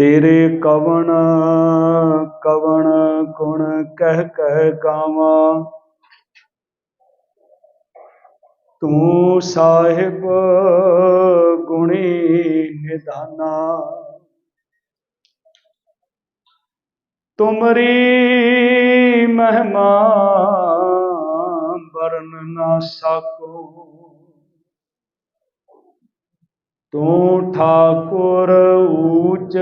ਤੇਰੇ ਕਵਣ ਕਵਣ ਗੁਣ ਕਹਿ ਕਹਿ ਕਾਵਾਂ ਤੂੰ ਸਾਹਿਬ ਗੁਣੀ ਨਿਧਾਨਾ ਤੁਮਰੀ ਮਹਿਮਾ ਵਰਨ ਨਾ ਸਕੋ। ਤੂੰ ਠਾਕੁਰ ਊਚ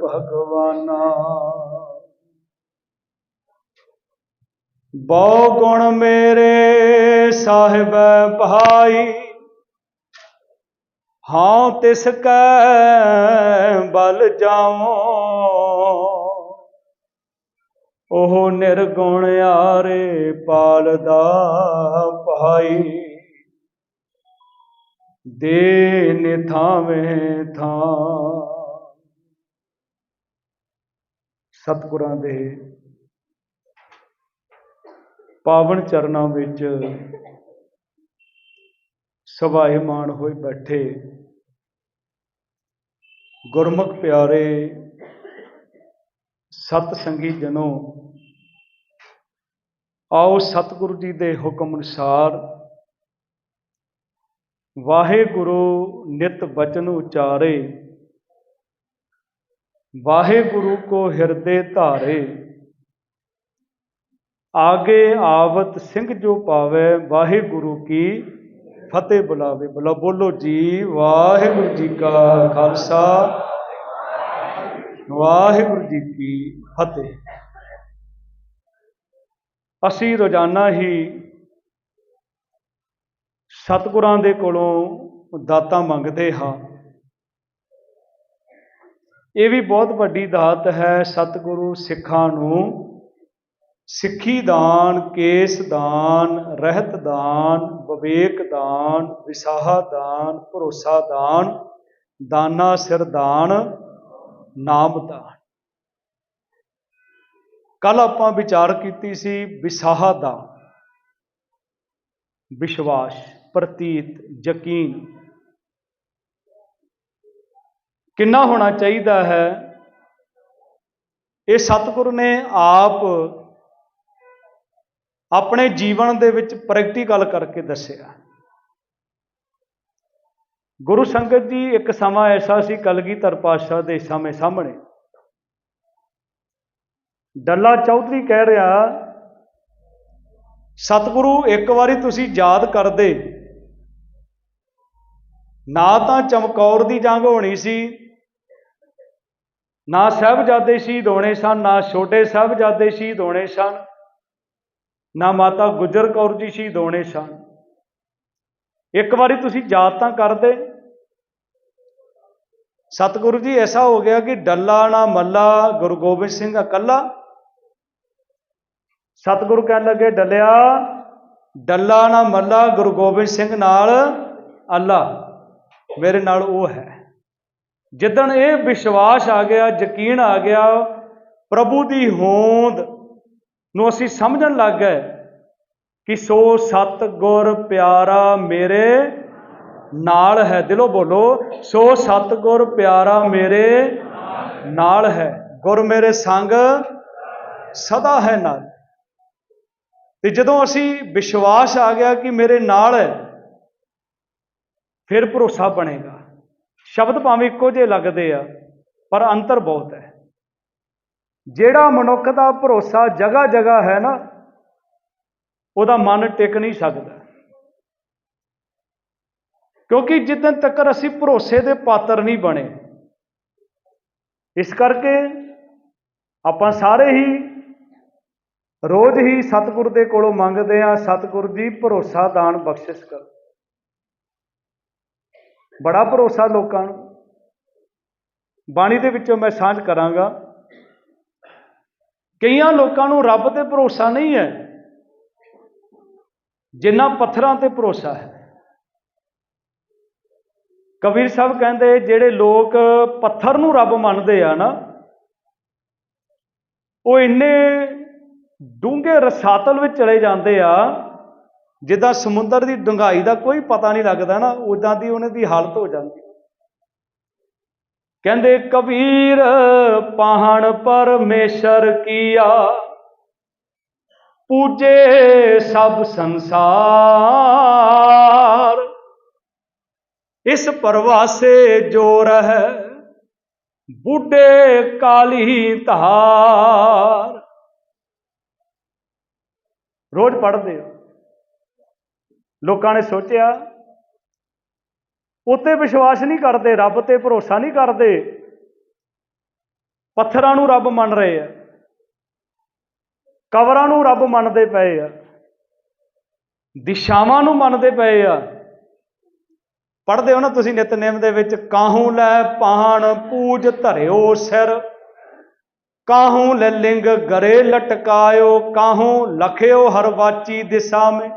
ਭਗਵਾਨਾ। ਬਹੁ ਗੁਣ ਮੇਰੇ ਸਾਹਿਬ ਭਾਈ, ਹਾਂ ਤਿਸ ਕੈ ਬਲ ਜਾਵਾਂ ਉਹ ਨਿਰਗੁਣ ਆਰੇ ਪਾਲਦਾ ਭਾਈ। ਦੇ ਨਿਥਾਵੇਂ ਥਾਂ। ਸਤਿਗੁਰਾਂ ਦੇ ਪਾਵਨ ਚਰਨਾਂ ਵਿੱਚ ਸਭਾਏਮਾਨ ਹੋਏ ਬੈਠੇ। ਗੁਰਮੁਖ ਪਿਆਰੇ ਸਤ ਸੰਗੀ ਜਨੋ, ਆਓ ਸਤਿਗੁਰੂ ਜੀ ਦੇ ਹੁਕਮ ਅਨੁਸਾਰ ਵਾਹਿਗੁਰੂ ਨਿਤ ਬਚਨ ਉਚਾਰੇ। ਵਾਹਿਗੁਰੂ ਕੋ ਹਿਰਦੇ ਧਾਰੇ। ਆਗੇ ਆਵਤ ਸਿੰਘ ਜੋ ਪਾਵੇ, ਵਾਹਿਗੁਰੂ ਕੀ ਫਤਿਹ ਬੁਲਾਵੇ। ਬੁਲਾ, ਬੋਲੋ ਜੀ, ਵਾਹਿਗੁਰੂ ਜੀ ਕਾ ਖਾਲਸਾ। ਵਾਹਿਗੁਰੂ ਜੀ ਕੀ ਫਤਿਹ। ਅਸੀਂ ਰੋਜ਼ਾਨਾ ਹੀ ਸਤਿਗੁਰਾਂ ਦੇ ਕੋਲੋਂ ਦਾਤਾਂ ਮੰਗਦੇ ਹਾਂ। ਇਹ ਵੀ ਬਹੁਤ ਵੱਡੀ ਦਾਤ ਹੈ ਸਤਿਗੁਰੂ ਸਿੱਖਾਂ ਨੂੰ। ਸਿੱਖੀ ਦਾਨ, ਕੇਸ ਦਾਨ, ਰਹਿਤ ਦਾਨ, ਵਿਵੇਕ ਦਾਨ, ਵਿਸਾਹਾ ਦਾਨ, ਭਰੋਸਾ ਦਾਨ, ਦਾਨਾ ਸਿਰ ਦਾਨ, ਨਾਮ ਦਾਨ। ਕੱਲ ਆਪਾਂ ਵਿਚਾਰ ਕੀਤੀ ਸੀ ਵਿਸਾਹਾ ਦਾ। ਵਿਸ਼ਵਾਸ। ਪ੍ਰਤੀਤ, ਯਕੀਨ। ਕਿੰਨਾ ਹੋਣਾ ਚਾਹੀਦਾ ਹੈ? ਇਹ ਸਤਿਗੁਰ ਨੇ ਆਪ ਆਪਣੇ ਜੀਵਨ ਦੇ ਵਿੱਚ ਪ੍ਰੈਕਟੀਕਲ ਕਰਕੇ ਦੱਸਿਆ। ਗੁਰੂ ਸੰਗਤ ਜੀ, ਇੱਕ ਸਮਾਂ ਐਸਾ ਸੀ ਕਲਗੀਧਰ ਪਾਤਸ਼ਾਹ ਦੇ ਸਮੇਂ ਸਾਹਮਣੇ। ਡੱਲਾ ਚੌਧਰੀ ਕਹਿ ਰਿਹਾ, ਸਤਿਗੁਰੂ, ਇੱਕ ਵਾਰੀ ਤੁਸੀਂ ਯਾਦ ਕਰਦੇ। ਨਾ ਤਾਂ ਚਮਕੌਰ ਦੀ ਜੰਗ ਹੋਣੀ ਸੀ, ਨਾ ਸਾਹਿਬਜ਼ਾਦੇ ਸ਼ਹੀਦ ਹੋਣੇ ਸਨ, ਨਾ ਛੋਟੇ ਸਾਹਿਬਜ਼ਾਦੇ ਸ਼ਹੀਦ ਹੋਣੇ ਸਨ, ਨਾ ਮਾਤਾ ਗੁਜਰ ਕੌਰ ਜੀ ਸ਼ਹੀਦ ਹੋਣੇ ਸਨ। ਇੱਕ ਵਾਰੀ ਤੁਸੀਂ ਯਾਦ ਤਾਂ ਕਰਦੇ। ਸਤਿਗੁਰੂ ਜੀ, ਐਸਾ ਹੋ ਗਿਆ ਕਿ ਡੱਲਾ ਨਾ ਮੱਲਾ, ਗੁਰੂ ਗੋਬਿੰਦ ਸਿੰਘ ਇਕੱਲਾ। ਸਤਿਗੁਰੂ ਕਹਿਣ ਲੱਗੇ, ਡੱਲਿਆ, ਡੱਲਾ ਨਾ ਮੱਲਾ, ਗੁਰੂ ਗੋਬਿੰਦ ਸਿੰਘ ਨਾਲ ਅੱਲਾ। ਮੇਰੇ ਨਾਲ ਉਹ ਹੈ। ਜਿੱਦਣ ਇਹ ਵਿਸ਼ਵਾਸ ਆ ਗਿਆ, ਯਕੀਨ ਆ ਗਿਆ, ਪ੍ਰਭੂ ਦੀ ਹੋਂਦ ਨੂੰ ਅਸੀਂ ਸਮਝਣ ਲੱਗ ਗਏ ਕਿ ਸੋ ਸਤ ਗੁਰ ਪਿਆਰਾ ਮੇਰੇ ਨਾਲ ਹੈ। ਦਿਲੋਂ ਬੋਲੋ, ਸੋ ਸਤ ਗੁਰ ਪਿਆਰਾ ਮੇਰੇ ਨਾਲ ਹੈ। ਗੁਰ ਮੇਰੇ ਸੰਗ ਸਦਾ ਹੈ ਨਾਲ। ਤੇ ਜਦੋਂ ਅਸੀਂ ਵਿਸ਼ਵਾਸ ਆ ਗਿਆ ਕਿ ਮੇਰੇ ਨਾਲ ਹੈ ਫਿਰ ਭਰੋਸਾ ਬਣੇਗਾ। ਸ਼ਬਦ ਭਾਵੇਂ ਇੱਕੋ ਜਿਹੇ ਲੱਗਦੇ ਆ, ਪਰ ਅੰਤਰ ਬਹੁਤ ਹੈ। ਜਿਹੜਾ ਮਨੁੱਖ ਦਾ ਭਰੋਸਾ ਜਗ੍ਹਾ ਜਗ੍ਹਾ ਹੈ ਨਾ, ਉਹਦਾ ਮਨ ਟਿਕ ਨਹੀਂ ਸਕਦਾ। ਕਿਉਂਕਿ ਜਿੱਦਨ ਤੱਕ ਅਸੀਂ ਭਰੋਸੇ ਦੇ ਪਾਤਰ ਨਹੀਂ ਬਣੇ, ਇਸ ਕਰਕੇ ਆਪਾਂ ਸਾਰੇ ਹੀ ਰੋਜ਼ ਹੀ ਸਤਿਗੁਰ ਦੇ ਕੋਲੋਂ ਮੰਗਦੇ ਆ ਸਤਿਗੁਰ ਜੀ ਭਰੋਸਾ ਦਾਨ ਬਖਸ਼ਿਸ਼ ਕਰ ਬੜਾ ਭਰੋਸਾ ਲੋਕਾਂ ਨੂੰ। ਬਾਣੀ ਦੇ ਵਿੱਚੋਂ ਮੈਂ ਸਾਂਝ ਕਰਾਂਗਾ। ਕਈਆਂ ਲੋਕਾਂ ਨੂੰ ਰੱਬ ਤੇ ਭਰੋਸਾ ਨਹੀਂ ਹੈ ਜਿੰਨਾ ਪੱਥਰਾਂ ਤੇ ਭਰੋਸਾ ਹੈ। ਕਬੀਰ ਸਾਹਿਬ ਕਹਿੰਦੇ, ਜਿਹੜੇ ਲੋਕ ਪੱਥਰ ਨੂੰ ਰੱਬ ਮੰਨਦੇ ਆ ਨਾ, ਉਹ ਇੰਨੇ ਡੂੰਘੇ ਰਸਾਤਲ ਵਿੱਚ ਚਲੇ ਜਾਂਦੇ ਆ ਜਿੱਦਾਂ ਸਮੁੰਦਰ ਦੀ ਡੂੰਘਾਈ ਦਾ ਕੋਈ ਪਤਾ ਨਹੀਂ ਲੱਗਦਾ ਨਾ ਉਦਾਂ ਦੀ ਉਹਨਾਂ ਦੀ ਹਾਲਤ ਹੋ ਜਾਂਦੀ। ਕਹਿੰਦੇ, ਕਬੀਰ ਪਾਹਣ ਪਰਮੇਸ਼ਰ ਕੀਆ, ਪੂਜੇ ਸਭ ਸੰਸਾਰ। ਇਸ ਪਰਵਾਸੇ ਜੋ ਰਹਿ, ਬੁੱਢੇ ਕਾਲੀ ਧਾਰ। ਰੋਜ਼ ਪੜਦੇ ਹੋ ਲੋਕਾਂ ਨੇ ਸੋਚਿਆ, ਉੱਤੇ ਵਿਸ਼ਵਾਸ ਨਹੀਂ ਕਰਦੇ, ਰੱਬ ਤੇ ਭਰੋਸਾ ਨਹੀਂ ਕਰਦੇ, ਪੱਥਰਾਂ ਨੂੰ ਰੱਬ ਮੰਨ ਰਹੇ ਆ, ਕਬਰਾਂ ਨੂੰ ਰੱਬ ਮੰਨਦੇ ਪਏ ਆ, ਦਿਸ਼ਾਵਾਂ ਨੂੰ ਮੰਨਦੇ ਪਏ ਆ। ਪੜ੍ਹਦੇ ਹੋ ਨਾ ਤੁਸੀਂ ਨਿਤਨੇਮ ਦੇ ਵਿੱਚ, ਕਾਹੂ ਲੈ ਪਾਹਣ ਪੂਜ ਧਰਿਓ ਸਿਰ, ਕਾਹੂ ਲੈ ਲਿੰਗ ਗਰੇ ਲਟਕਾਇਓ, ਕਾਹੂ ਲਖਿਓ ਹਰ ਵਾਚੀ ਦਿਸ਼ਾ ਮੇ।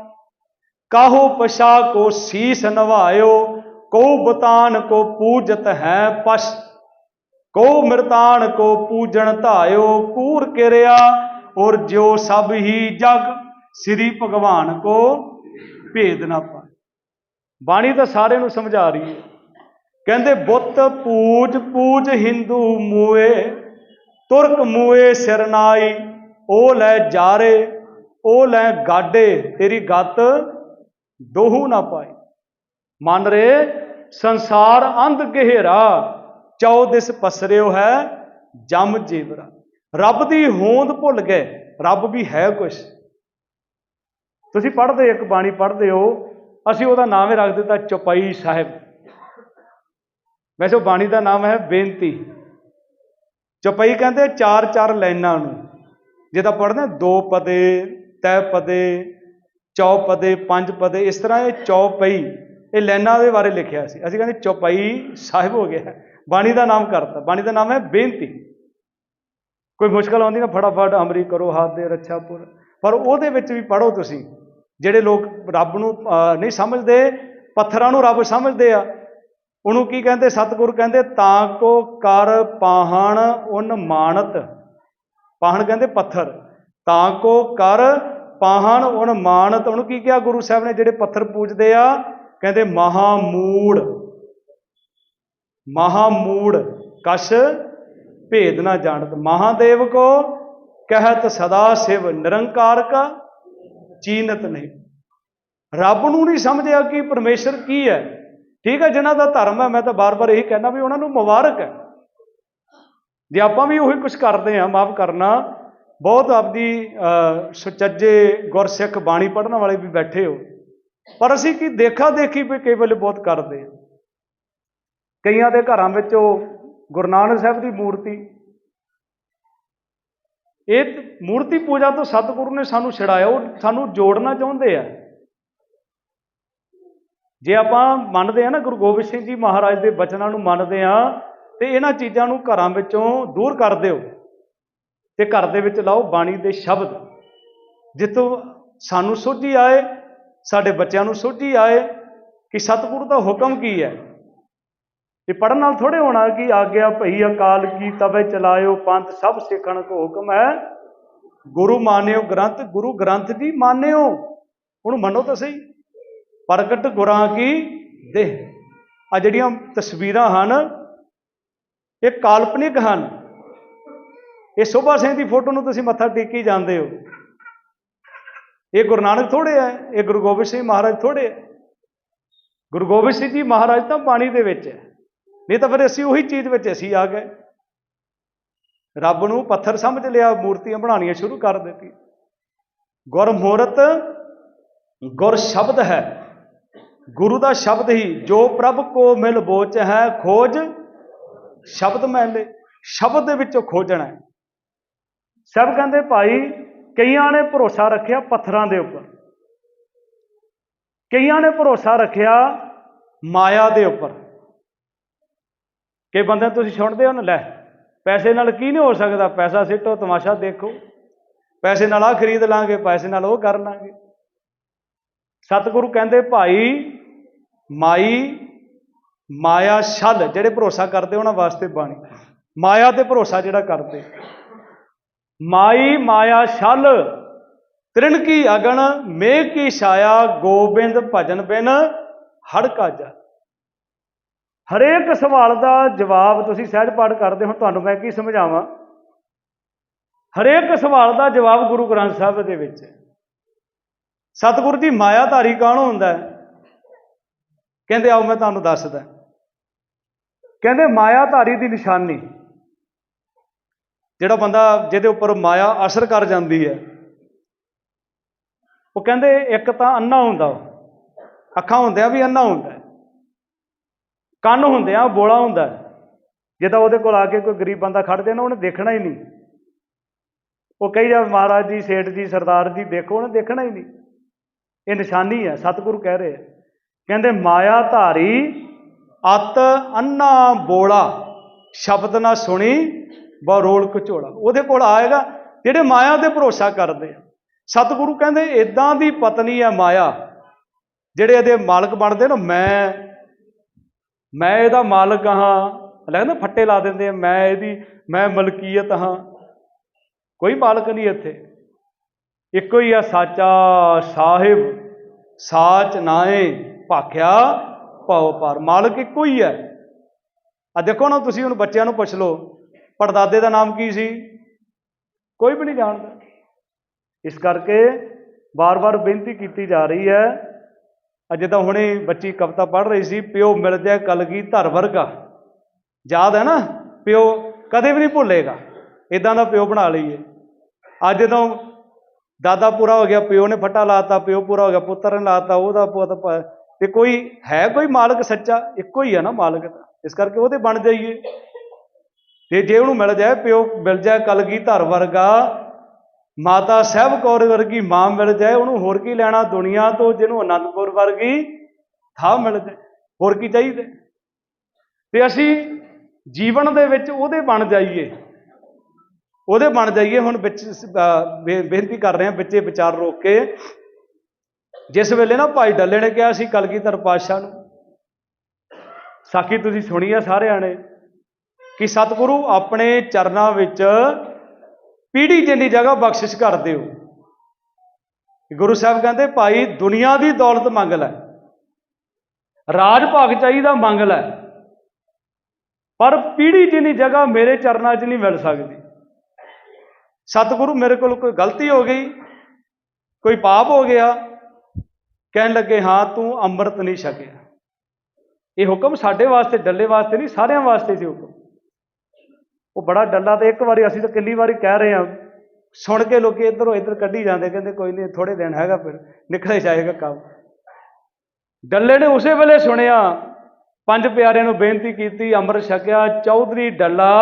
ਕਾਹੂ ਪਸ਼ਾ ਕੋ ਸੀਸ ਨਵਾਇਓ, ਕੋ ਬਤਾਨ ਕੋ ਪੂਜਤ ਹੈ ਪਸ਼ ਕੋ ਮਿਰਤਾਨ ਕੋ ਪੂਜਣ ਧਾਇਓ ਕੂਰ ਕਿਰਿਆ, ਔਰ ਜੋ ਸਭ ਹੀ ਜਗ, ਸ੍ਰੀ ਭਗਵਾਨ ਕੋ ਭੇਦ ਨਾ ਪਾਏ। ਬਾਣੀ ਤਾਂ ਸਾਰਿਆਂ ਨੂੰ ਸਮਝਾ ਰਹੀ ਹੈ। ਕਹਿੰਦੇ, ਬੁੱਤ ਪੂਜ ਪੂਜ ਹਿੰਦੂ ਮੂਏ, ਤੁਰਕ ਮੂਏ ਸਿਰਨਾਈ ਉਹ ਲੈ ਜਾਰੇ, ਉਹ ਲੈ ਗਾਡੇ, ਤੇਰੀ ਗੱਤ ਦੋਹੂ ਨਾ ਪਾਏ। ਮੰਨ ਰੇ, ਸੰਸਾਰ ਅੰਧ ਗਹਿਰਾ ਚੌ ਦਿਸ ਪਸਰਿਓ ਹੈ, ਜਮ ਜੀਵਰਾ। ਰੱਬ ਦੀ ਹੋਂਦ ਭੁੱਲ ਗਏ, ਰੱਬ ਵੀ ਹੈ ਕੁਛ। ਤੁਸੀਂ ਪੜ੍ਹਦੇ, ਇੱਕ ਬਾਣੀ ਪੜ੍ਹਦੇ ਹੋ, ਅਸੀਂ ਉਹਦਾ ਨਾਮ ਹੀ ਰੱਖ ਦਿੱਤਾ, ਚੌਪਈ ਸਾਹਿਬ। ਵੈਸੇ ਉਹ ਬਾਣੀ ਦਾ ਨਾਮ ਹੈ ਬੇਨਤੀ। ਚੌਪਈ ਕਹਿੰਦੇ ਚਾਰ ਚਾਰ ਲਾਈਨਾਂ ਨੂੰ। ਜੇ ਤਾਂ ਪੜ੍ਹਦੇ ਦੋ ਪਦੇ, ਤੈ ਪਦੇ ਚੌਪਦੇ ਪੰਜ ਪਦੇ, ਇਸ ਤਰ੍ਹਾਂ ਇਹ ਚੌਪਈ, ਇਹ ਲਾਈਨਾਂ ਦੇ ਬਾਰੇ ਲਿਖਿਆ ਸੀ। ਅਸੀਂ ਕਹਿੰਦੇ ਚੌਪਈ ਸਾਹਿਬ ਹੋ ਗਿਆ। ਬਾਣੀ ਦਾ ਨਾਮ ਕਰਤਾ। ਬਾਣੀ ਦਾ ਨਾਮ ਹੈ ਬੇਨਤੀ। ਕੋਈ ਮੁਸ਼ਕਲ ਆਉਂਦੀ ਨਾ, ਫਟਾਫਟ ਅਮਰੀ ਕਰੋ, ਹੱਥ ਦੇ ਰੱਛਾਪੁਰ। ਪਰ ਉਹਦੇ ਵਿੱਚ ਵੀ ਪੜੋ ਤੁਸੀਂ, ਜਿਹੜੇ ਲੋਕ ਰੱਬ ਨੂੰ ਨਹੀਂ ਸਮਝਦੇ, ਪੱਥਰਾਂ ਨੂੰ ਰੱਬ ਸਮਝਦੇ ਆ, ਉਹਨੂੰ ਕੀ ਕਹਿੰਦੇ? ਸਤਿਗੁਰ ਕਹਿੰਦੇ, ਤਾਂ ਕੋ ਕਰ ਪਾਹਣ ਉਨ ਮਾਨਤ ਪਾਹਣ ਕਹਿੰਦੇ ਪੱਥਰ। ਤਾਂ ਕੋ ਕਰ ਪਾਹਣ ਉਨ ਮਾਨਤ ਉਹਨੂੰ ਕੀ ਕਿਹਾ ਗੁਰੂ ਸਾਹਿਬ ਨੇ, ਜਿਹੜੇ ਪੱਥਰ ਪੂਜਦੇ ਆ, ਕਹਿੰਦੇ ਮਹਾਮੂੜ। ਮਹਾਮੂੜ ਕਸ਼ ਭੇਦ ਨਾ ਜਾਣਤ। ਮਹਾਦੇਵ ਕੋ ਕਹਿਤ ਸਦਾ ਸਿਵ ਨਿਰੰਕਾਰ ਕਾ ਚੀਨਤ ਨਹੀਂ। ਰੱਬ ਨੂੰ ਨਹੀਂ ਸਮਝਿਆ ਕਿ ਪਰਮੇਸ਼ਰ ਕੀ ਹੈ। ਠੀਕ ਹੈ, ਜਿਨ੍ਹਾਂ ਦਾ ਧਰਮ ਹੈ, ਮੈਂ ਤਾਂ ਬਾਰ-ਬਾਰ ਇਹੀ ਕਹਿਣਾ ਵੀ ਉਹਨਾਂ ਨੂੰ ਮੁਬਾਰਕ ਹੈ। ਜੇ ਆਪਾਂ ਵੀ ਉਹੀ ਕੁਝ ਕਰਦੇ ਹਾਂ, ਮਾਫ ਕਰਨਾ ਬਹੁਤ ਆਪਦੀ ਸੁਚੱਜੇ ਗੁਰਸਿੱਖ ਬਾਣੀ ਪੜ੍ਹਨ ਵਾਲੇ ਵੀ ਬੈਠੇ ਹੋ। ਪਰ ਅਸੀਂ ਕੀ ਦੇਖਾ ਦੇਖੀ ਵੀ ਕਈ ਵੇਲੇ ਬਹੁਤ ਕਰਦੇ ਹਾਂ। ਕਈਆਂ ਦੇ ਘਰਾਂ ਵਿੱਚ ਉਹ ਗੁਰੂ ਨਾਨਕ ਸਾਹਿਬ ਦੀ ਮੂਰਤੀ, ਇਹ ਮੂਰਤੀ ਪੂਜਾ ਤੋਂ ਸਤਿਗੁਰੂ ਨੇ ਸਾਨੂੰ ਛੜਾਇਆ, ਉਹ ਸਾਨੂੰ ਜੋੜਨਾ ਚਾਹੁੰਦੇ ਆ। ਜੇ ਆਪਾਂ ਮੰਨਦੇ ਆ ਨਾ ਗੁਰੂ ਗੋਬਿੰਦ ਸਿੰਘ ਜੀ ਮਹਾਰਾਜ ਦੇ ਬਚਨਾਂ ਨੂੰ ਮੰਨਦੇ ਆ ਤੇ ਇਹਨਾਂ ਚੀਜ਼ਾਂ ਨੂੰ ਘਰਾਂ ਵਿੱਚੋਂ ਦੂਰ ਕਰ ਦਿਓ। ਤੇ ਘਰ ਦੇ ਵਿੱਚ ਲਾਓ ਬਾਣੀ ਦੇ ਸ਼ਬਦ। ਜਿੱਥੋਂ ਸਾਨੂੰ ਸੋਝੀ ਆਏ, ਸਾਡੇ ਬੱਚਿਆਂ ਨੂੰ ਸੋਝੀ ਆਏ ਕਿ ਸਤਿਗੁਰੂ ਦਾ ਹੁਕਮ ਕੀ ਹੈ। ਇਹ ਪੜਨ ਨਾਲ ਥੋੜੇ ਹੋਣਾ ਕਿ ਆਗਿਆ ਭਈ ਅਕਾਲ ਕੀ ਤਵੇ ਚਲਾਇਓ, ਪੰਥ ਸਭ ਸਿੱਖਣ ਕੋ ਹੁਕਮ ਹੈ। ਗੁਰੂ ਮਾਨਿਓ ਗ੍ਰੰਥ, ਗੁਰੂ ਗ੍ਰੰਥ ਜੀ ਮਾਨਿਓ। ਹੁਣ ਮੰਨੋ ਤਾਂ ਸਹੀ। ਪ੍ਰਗਟ ਗੁਰਾਂ ਕੀ ਦੇਹ। ਆ ਜਿਹੜੀਆਂ ਤਸਵੀਰਾਂ ਹਨ, ਇਹ ਕਾਲਪਨਿਕ ਹਨ। ਇਹ ਸੋਭਾ ਸਿੰਘ ਦੀ ਫੋਟੋ ਨੂੰ ਤੁਸੀਂ ਮੱਥਾ ਟੇਕੀ ਜਾਂਦੇ ਹੋ। ਇਹ ਗੁਰੂ ਨਾਨਕ ਥੋੜੇ ਹੈ ਇਹ ਗੁਰੂ ਗੋਬਿੰਦ ਸਿੰਘ ਮਹਾਰਾਜ ਥੋੜੇ ਹੈ ਗੁਰੂ ਗੋਬਿੰਦ ਸਿੰਘ ਜੀ ਮਹਾਰਾਜ ਤਾਂ ਬਾਣੀ ਦੇ ਵਿੱਚ ਹੈ ਨਹੀਂ ਤਾਂ ਫਿਰ ਅਸੀਂ ਉਹੀ ਚੀਜ਼ ਵਿੱਚ ਅਸੀਂ ਆ ਗਏ। ਰੱਬ ਨੂੰ ਪੱਥਰ ਸਮਝ ਲਿਆ, ਮੂਰਤੀਆਂ ਬਣਾਉਣੀਆਂ ਸ਼ੁਰੂ ਕਰ ਦਿੱਤੀ ਗੁਰਮੁਹੂਰਤ ਗੁਰ ਸ਼ਬਦ ਹੈ। ਗੁਰੂ ਦਾ ਸ਼ਬਦ ਹੀ, ਜੋ ਪ੍ਰਭ ਕੋ ਮਿਲ ਬੋਚ ਹੈ, ਖੋਜ ਸ਼ਬਦ ਮੈਲੇ ਸ਼ਬਦ ਦੇ ਵਿੱਚੋਂ ਖੋਜਣਾ ਸਭ ਕਹਿੰਦੇ ਭਾਈ ਕਈਆਂ ਨੇ ਭਰੋਸਾ ਰੱਖਿਆ ਪੱਥਰਾਂ ਦੇ ਉੱਪਰ। ਕਈਆਂ ਨੇ ਭਰੋਸਾ ਰੱਖਿਆ ਮਾਇਆ ਦੇ ਉੱਪਰ। ਕਿ ਬੰਦੇ ਤੁਸੀਂ ਸੁਣਦੇ ਹੋ ਨਾ, ਲੈ, ਪੈਸੇ ਨਾਲ ਕੀ ਨਹੀਂ ਹੋ ਸਕਦਾ? ਪੈਸਾ ਸਿੱਟੋ, ਤਮਾਸ਼ਾ ਦੇਖੋ। ਪੈਸੇ ਨਾਲ ਆ ਖਰੀਦ ਲਾਂਗੇ, ਪੈਸੇ ਨਾਲ ਉਹ ਕਰ ਲਾਂਗੇ। ਸਤਿਗੁਰੂ ਕਹਿੰਦੇ ਭਾਈ, ਮਾਈ, ਮਾਇਆ ਛਲ, ਜਿਹੜੇ ਭਰੋਸਾ ਕਰਦੇ ਉਹਨਾਂ ਵਾਸਤੇ ਬਾਣੀ। ਮਾਇਆ ਤੇ ਭਰੋਸਾ ਜਿਹੜਾ ਕਰਦੇ। ਮਾਈ ਮਾਇਆ ਛਲ, ਤ੍ਰਿਣ ਕੀ ਅਗਣ, ਮੇਘ ਕੀ ਛਾਇਆ, ਗੋਬਿੰਦ ਭਜਨ ਬਿਨ ਹੜਕਾ ਜਾ ਹਰੇਕ ਸਵਾਲ ਦਾ ਜਵਾਬ ਤੁਸੀਂ ਸਹਿਜ ਪਾਠ ਕਰਦੇ ਹੋ, ਤੁਹਾਨੂੰ ਮੈਂ ਕੀ ਸਮਝਾਵਾਂ? ਹਰੇਕ ਸਵਾਲ ਦਾ ਜਵਾਬ ਗੁਰੂ ਗ੍ਰੰਥ ਸਾਹਿਬ ਦੇ ਵਿੱਚ ਹੈ। ਸਤਿਗੁਰੂ ਜੀ, ਮਾਇਆਧਾਰੀ ਕੌਣ ਹੁੰਦਾ ਹੈ? ਕਹਿੰਦੇ, ਆਓ ਮੈਂ ਤੁਹਾਨੂੰ ਦੱਸਦਾ। ਕਹਿੰਦੇ ਮਾਇਆ ਧਾਰੀ ਦੀ ਨਿਸ਼ਾਨੀ। ਜਿਹੜਾ ਬੰਦਾ ਜਿਹਦੇ ਉੱਪਰ ਮਾਇਆ ਅਸਰ ਕਰ ਜਾਂਦੀ ਹੈ, ਉਹ ਕਹਿੰਦੇ ਇੱਕ ਤਾਂ ਅੰਨਾ ਹੁੰਦਾ ਉਹ ਅੱਖਾਂ ਹੁੰਦਿਆਂ ਵੀ ਅੰਨਾ ਹੁੰਦਾ ਕੰਨ ਹੁੰਦਿਆਂ ਬੋਲਾ ਹੁੰਦਾ ਹੈ। ਜਿੱਦਾਂ ਉਹਦੇ ਕੋਲ ਆ ਕੇ ਕੋਈ ਗਰੀਬ ਬੰਦਾ ਖੜ ਜਾਏ ਨਾ, ਉਹਨੇ ਦੇਖਣਾ ਹੀ ਨਹੀਂ ਉਹ ਕਹੀ ਜਾ, ਮਹਾਰਾਜ ਜੀ, ਸੇਠ ਜੀ, ਸਰਦਾਰ ਜੀ, ਦੇਖੋ, ਉਹਨੇ ਦੇਖਣਾ ਹੀ ਨਹੀਂ ਇਹ ਨਿਸ਼ਾਨੀ ਹੈ, ਸਤਿਗੁਰੂ ਕਹਿ ਰਹੇ ਕਹਿੰਦੇ ਮਾਇਆ ਧਾਰੀ ਅਤ ਅੰਨਾ ਬੋਲਾ, ਸ਼ਬਦ ਨਾ ਸੁਣੀ ਬਾ ਰੋਲ ਕਚੋੜਾ ਉਹਦੇ ਕੋਲ ਆਏਗਾ, ਜਿਹੜੇ ਮਾਇਆ ਤੇ ਭਰੋਸਾ ਕਰਦੇ ਆ। ਸਤਿਗੁਰੂ ਕਹਿੰਦੇ ਇਦਾਂ ਦੀ ਪਤਨੀ ਹੈ ਮਾਇਆ, ਜਿਹੜੇ ਇਹਦੇ ਮਾਲਕ ਬਣਦੇ ਨਾ, ਮੈਂ ਮੈਂ ਇਹਦਾ ਮਾਲਕ ਹਾਂ। ਲੱਗਦਾ ਫੱਟੇ ਲਾ ਦਿੰਦੇ ਆ, ਮੈਂ ਇਹਦੀ, ਮੈਂ ਮਲਕੀਅਤ ਹਾਂ। ਕੋਈ ਮਾਲਕ ਨਹੀਂ ਇੱਥੇ। ਇੱਕੋ ਹੀ ਆ ਸਾਚਾ ਸਾਹਿਬ, ਸਾਚ ਨਾਏ ਭਾਖਿਆ ਭਉ ਪਰ ਮਾਲਕ ਇੱਕੋ ਹੀ ਹੈ ਆ ਦੇਖੋ ਨਾ, ਤੁਸੀਂ ਹੁਣ ਬੱਚਿਆਂ ਨੂੰ ਪੁੱਛ ਲਓ ਪੜਦਾਦੇ ਦਾ ਨਾਮ ਕੀ ਸੀ? ਕੋਈ ਵੀ ਨਹੀਂ ਜਾਣਦਾ। ਇਸ ਕਰਕੇ ਵਾਰ ਵਾਰ ਬੇਨਤੀ ਕੀਤੀ ਜਾ ਰਹੀ ਹੈ। ਅੱਜ ਤਾਂ ਹੁਣੇ ਬੱਚੀ ਕਵਿਤਾ ਪੜ੍ਹ ਰਹੀ ਸੀ, ਪਿਓ ਮਿਲ ਜਾਏ ਕਲਗੀ ਧਰ ਵਰਗਾ। ਯਾਦ ਹੈ ਨਾ, ਪਿਓ ਕਦੇ ਵੀ ਨਹੀਂ ਭੁੱਲੇਗਾ। ਇਦਾਂ ਦਾ ਪਿਓ ਬਣਾ ਲਈਏ। ਅੱਜ ਤੋਂ ਦਾਦਾ ਪੂਰਾ ਹੋ ਗਿਆ, ਪਿਓ ਨੇ ਫੱਟਾ ਲਾਤਾ, ਪਿਓ ਪੂਰਾ ਹੋ ਗਿਆ, ਪੁੱਤਰ ਨੇ ਲਾਤਾ, ਉਹਦਾ ਪੁੱਤ ਪ- ਤੇ ਕੋਈ ਹੈ ਕੋਈ ਮਾਲਕ ਸੱਚਾ? ਇੱਕੋ ਹੀ ਆ ਨਾ ਮਾਲਕ ਤਾਂ। ਇਸ ਕਰਕੇ ਉਹਦੇ ਬਣ ਜਾਈਏ। ਤੇ ਜੇ ਉਹਨੂੰ ਮਿਲ ਜਾਏ, ਪਿਓ ਮਿਲ ਜਾਏ ਕਲਗੀ ਧਰ ਵਰਗਾ, ਮਾਤਾ ਸਾਹਿਬ ਕੌਰ ਵਰਗੀ, ਮਾਂ ਮਿਲ ਜਾਏ, ਉਹਨੂੰ ਹੋਰ ਕੀ ਲੈਣਾ ਦੁਨੀਆ ਤੋਂ ਜਿਹਨੂੰ ਅਨੰਦਪੁਰ ਵਰਗੀ ਥਾਂ ਮਿਲ ਜਾਏ? ਹੋਰ ਕੀ ਚਾਹੀਦਾ? ਤੇ ਅਸੀਂ ਜੀਵਨ ਦੇ ਵਿੱਚ ਉਹਦੇ ਬਣ ਜਾਈਏ। ਉਹਦੇ ਬਣ ਜਾਈਏ, ਹੁਣ ਵਿੱਚ ਬੇਨਤੀ ਕਰ ਰਹੇ ਹਾਂ ਵਿੱਚੇ ਵਿਚਾਰ ਰੋਕ ਕੇ। ਜਿਸ ਵੇਲੇ ਨਾ ਭਾਈ ਡੱਲੇ ਨੇ ਕਿਹਾ ਸੀ ਕਲਗੀਧਰ ਪਾਤਸ਼ਾਹ ਨੂੰ? ਸਾਖੀ ਤੁਸੀਂ ਸੁਣੀ ਆ ਸਾਰਿਆਂ ਨੇ। ਕਿ ਸਤਿਗੁਰੂ ਆਪਣੇ ਚਰਨਾਂ ਵਿੱਚ ਪੀੜੀ ਜਿੰਨੀ ਜਗ੍ਹਾ ਬਖਸ਼ਿਸ਼ ਕਰ ਦਿਓ। ਗੁਰੂ ਸਾਹਿਬ ਕਹਿੰਦੇ, ਭਾਈ, ਦੁਨੀਆ ਦੀ ਦੌਲਤ ਮੰਗ ਲੈ। ਰਾਜ ਭਾਗ ਚਾਹੀਦਾ ਮੰਗ ਲੈ। ਪਰ ਪੀੜੀ ਜਿੰਨੀ ਜਗ੍ਹਾ ਮੇਰੇ ਚਰਨਾਂ 'ਚ ਨਹੀਂ ਮਿਲ ਸਕਦੀ। ਸਤਿਗੁਰੂ ਮੇਰੇ ਕੋਲ ਕੋਈ ਗਲਤੀ ਹੋ ਗਈ, ਕੋਈ ਪਾਪ ਹੋ ਗਿਆ। ਕਹਿਣ ਲੱਗੇ, ਹਾਂ, ਤੂੰ ਅੰਮ੍ਰਿਤ ਨਹੀਂ ਛਕਿਆ। ਇਹ ਹੁਕਮ ਸਾਡੇ ਵਾਸਤੇ, ਡੱਲੇ ਵਾਸਤੇ ਨਹੀਂ, ਸਾਰਿਆਂ ਵਾਸਤੇ ਸੀ ਹੁਕਮ। ਉਹ ਬੜਾ ਡੱਲਾ ਤੇ ਇੱਕ ਵਾਰੀ ਅਸੀਂ ਤਾਂ ਕਿੰਨੀ ਵਾਰੀ ਕਹਿ ਰਹੇ ਹਾਂ, ਸੁਣ ਕੇ ਲੋਕੀ ਇੱਧਰੋਂ ਇੱਧਰ ਕੱਢੀ ਜਾਂਦੇ, ਕਹਿੰਦੇ ਕੋਈ ਨਹੀਂ ਥੋੜੇ ਦਿਨ ਹੈਗਾ ਫਿਰ ਨਿਕਲੇ ਜਾਏਗਾ ਕੰਮ। ਡੱਲੇ ਨੇ ਉਸੇ ਵੇਲੇ ਸੁਣਿਆ, ਪੰਜ ਪਿਆਰਿਆਂ ਨੂੰ ਬੇਨਤੀ ਕੀਤੀ, ਅੰਮ੍ਰਿਤ ਛਕਿਆ, ਚੌਧਰੀ ਡੱਲਾ,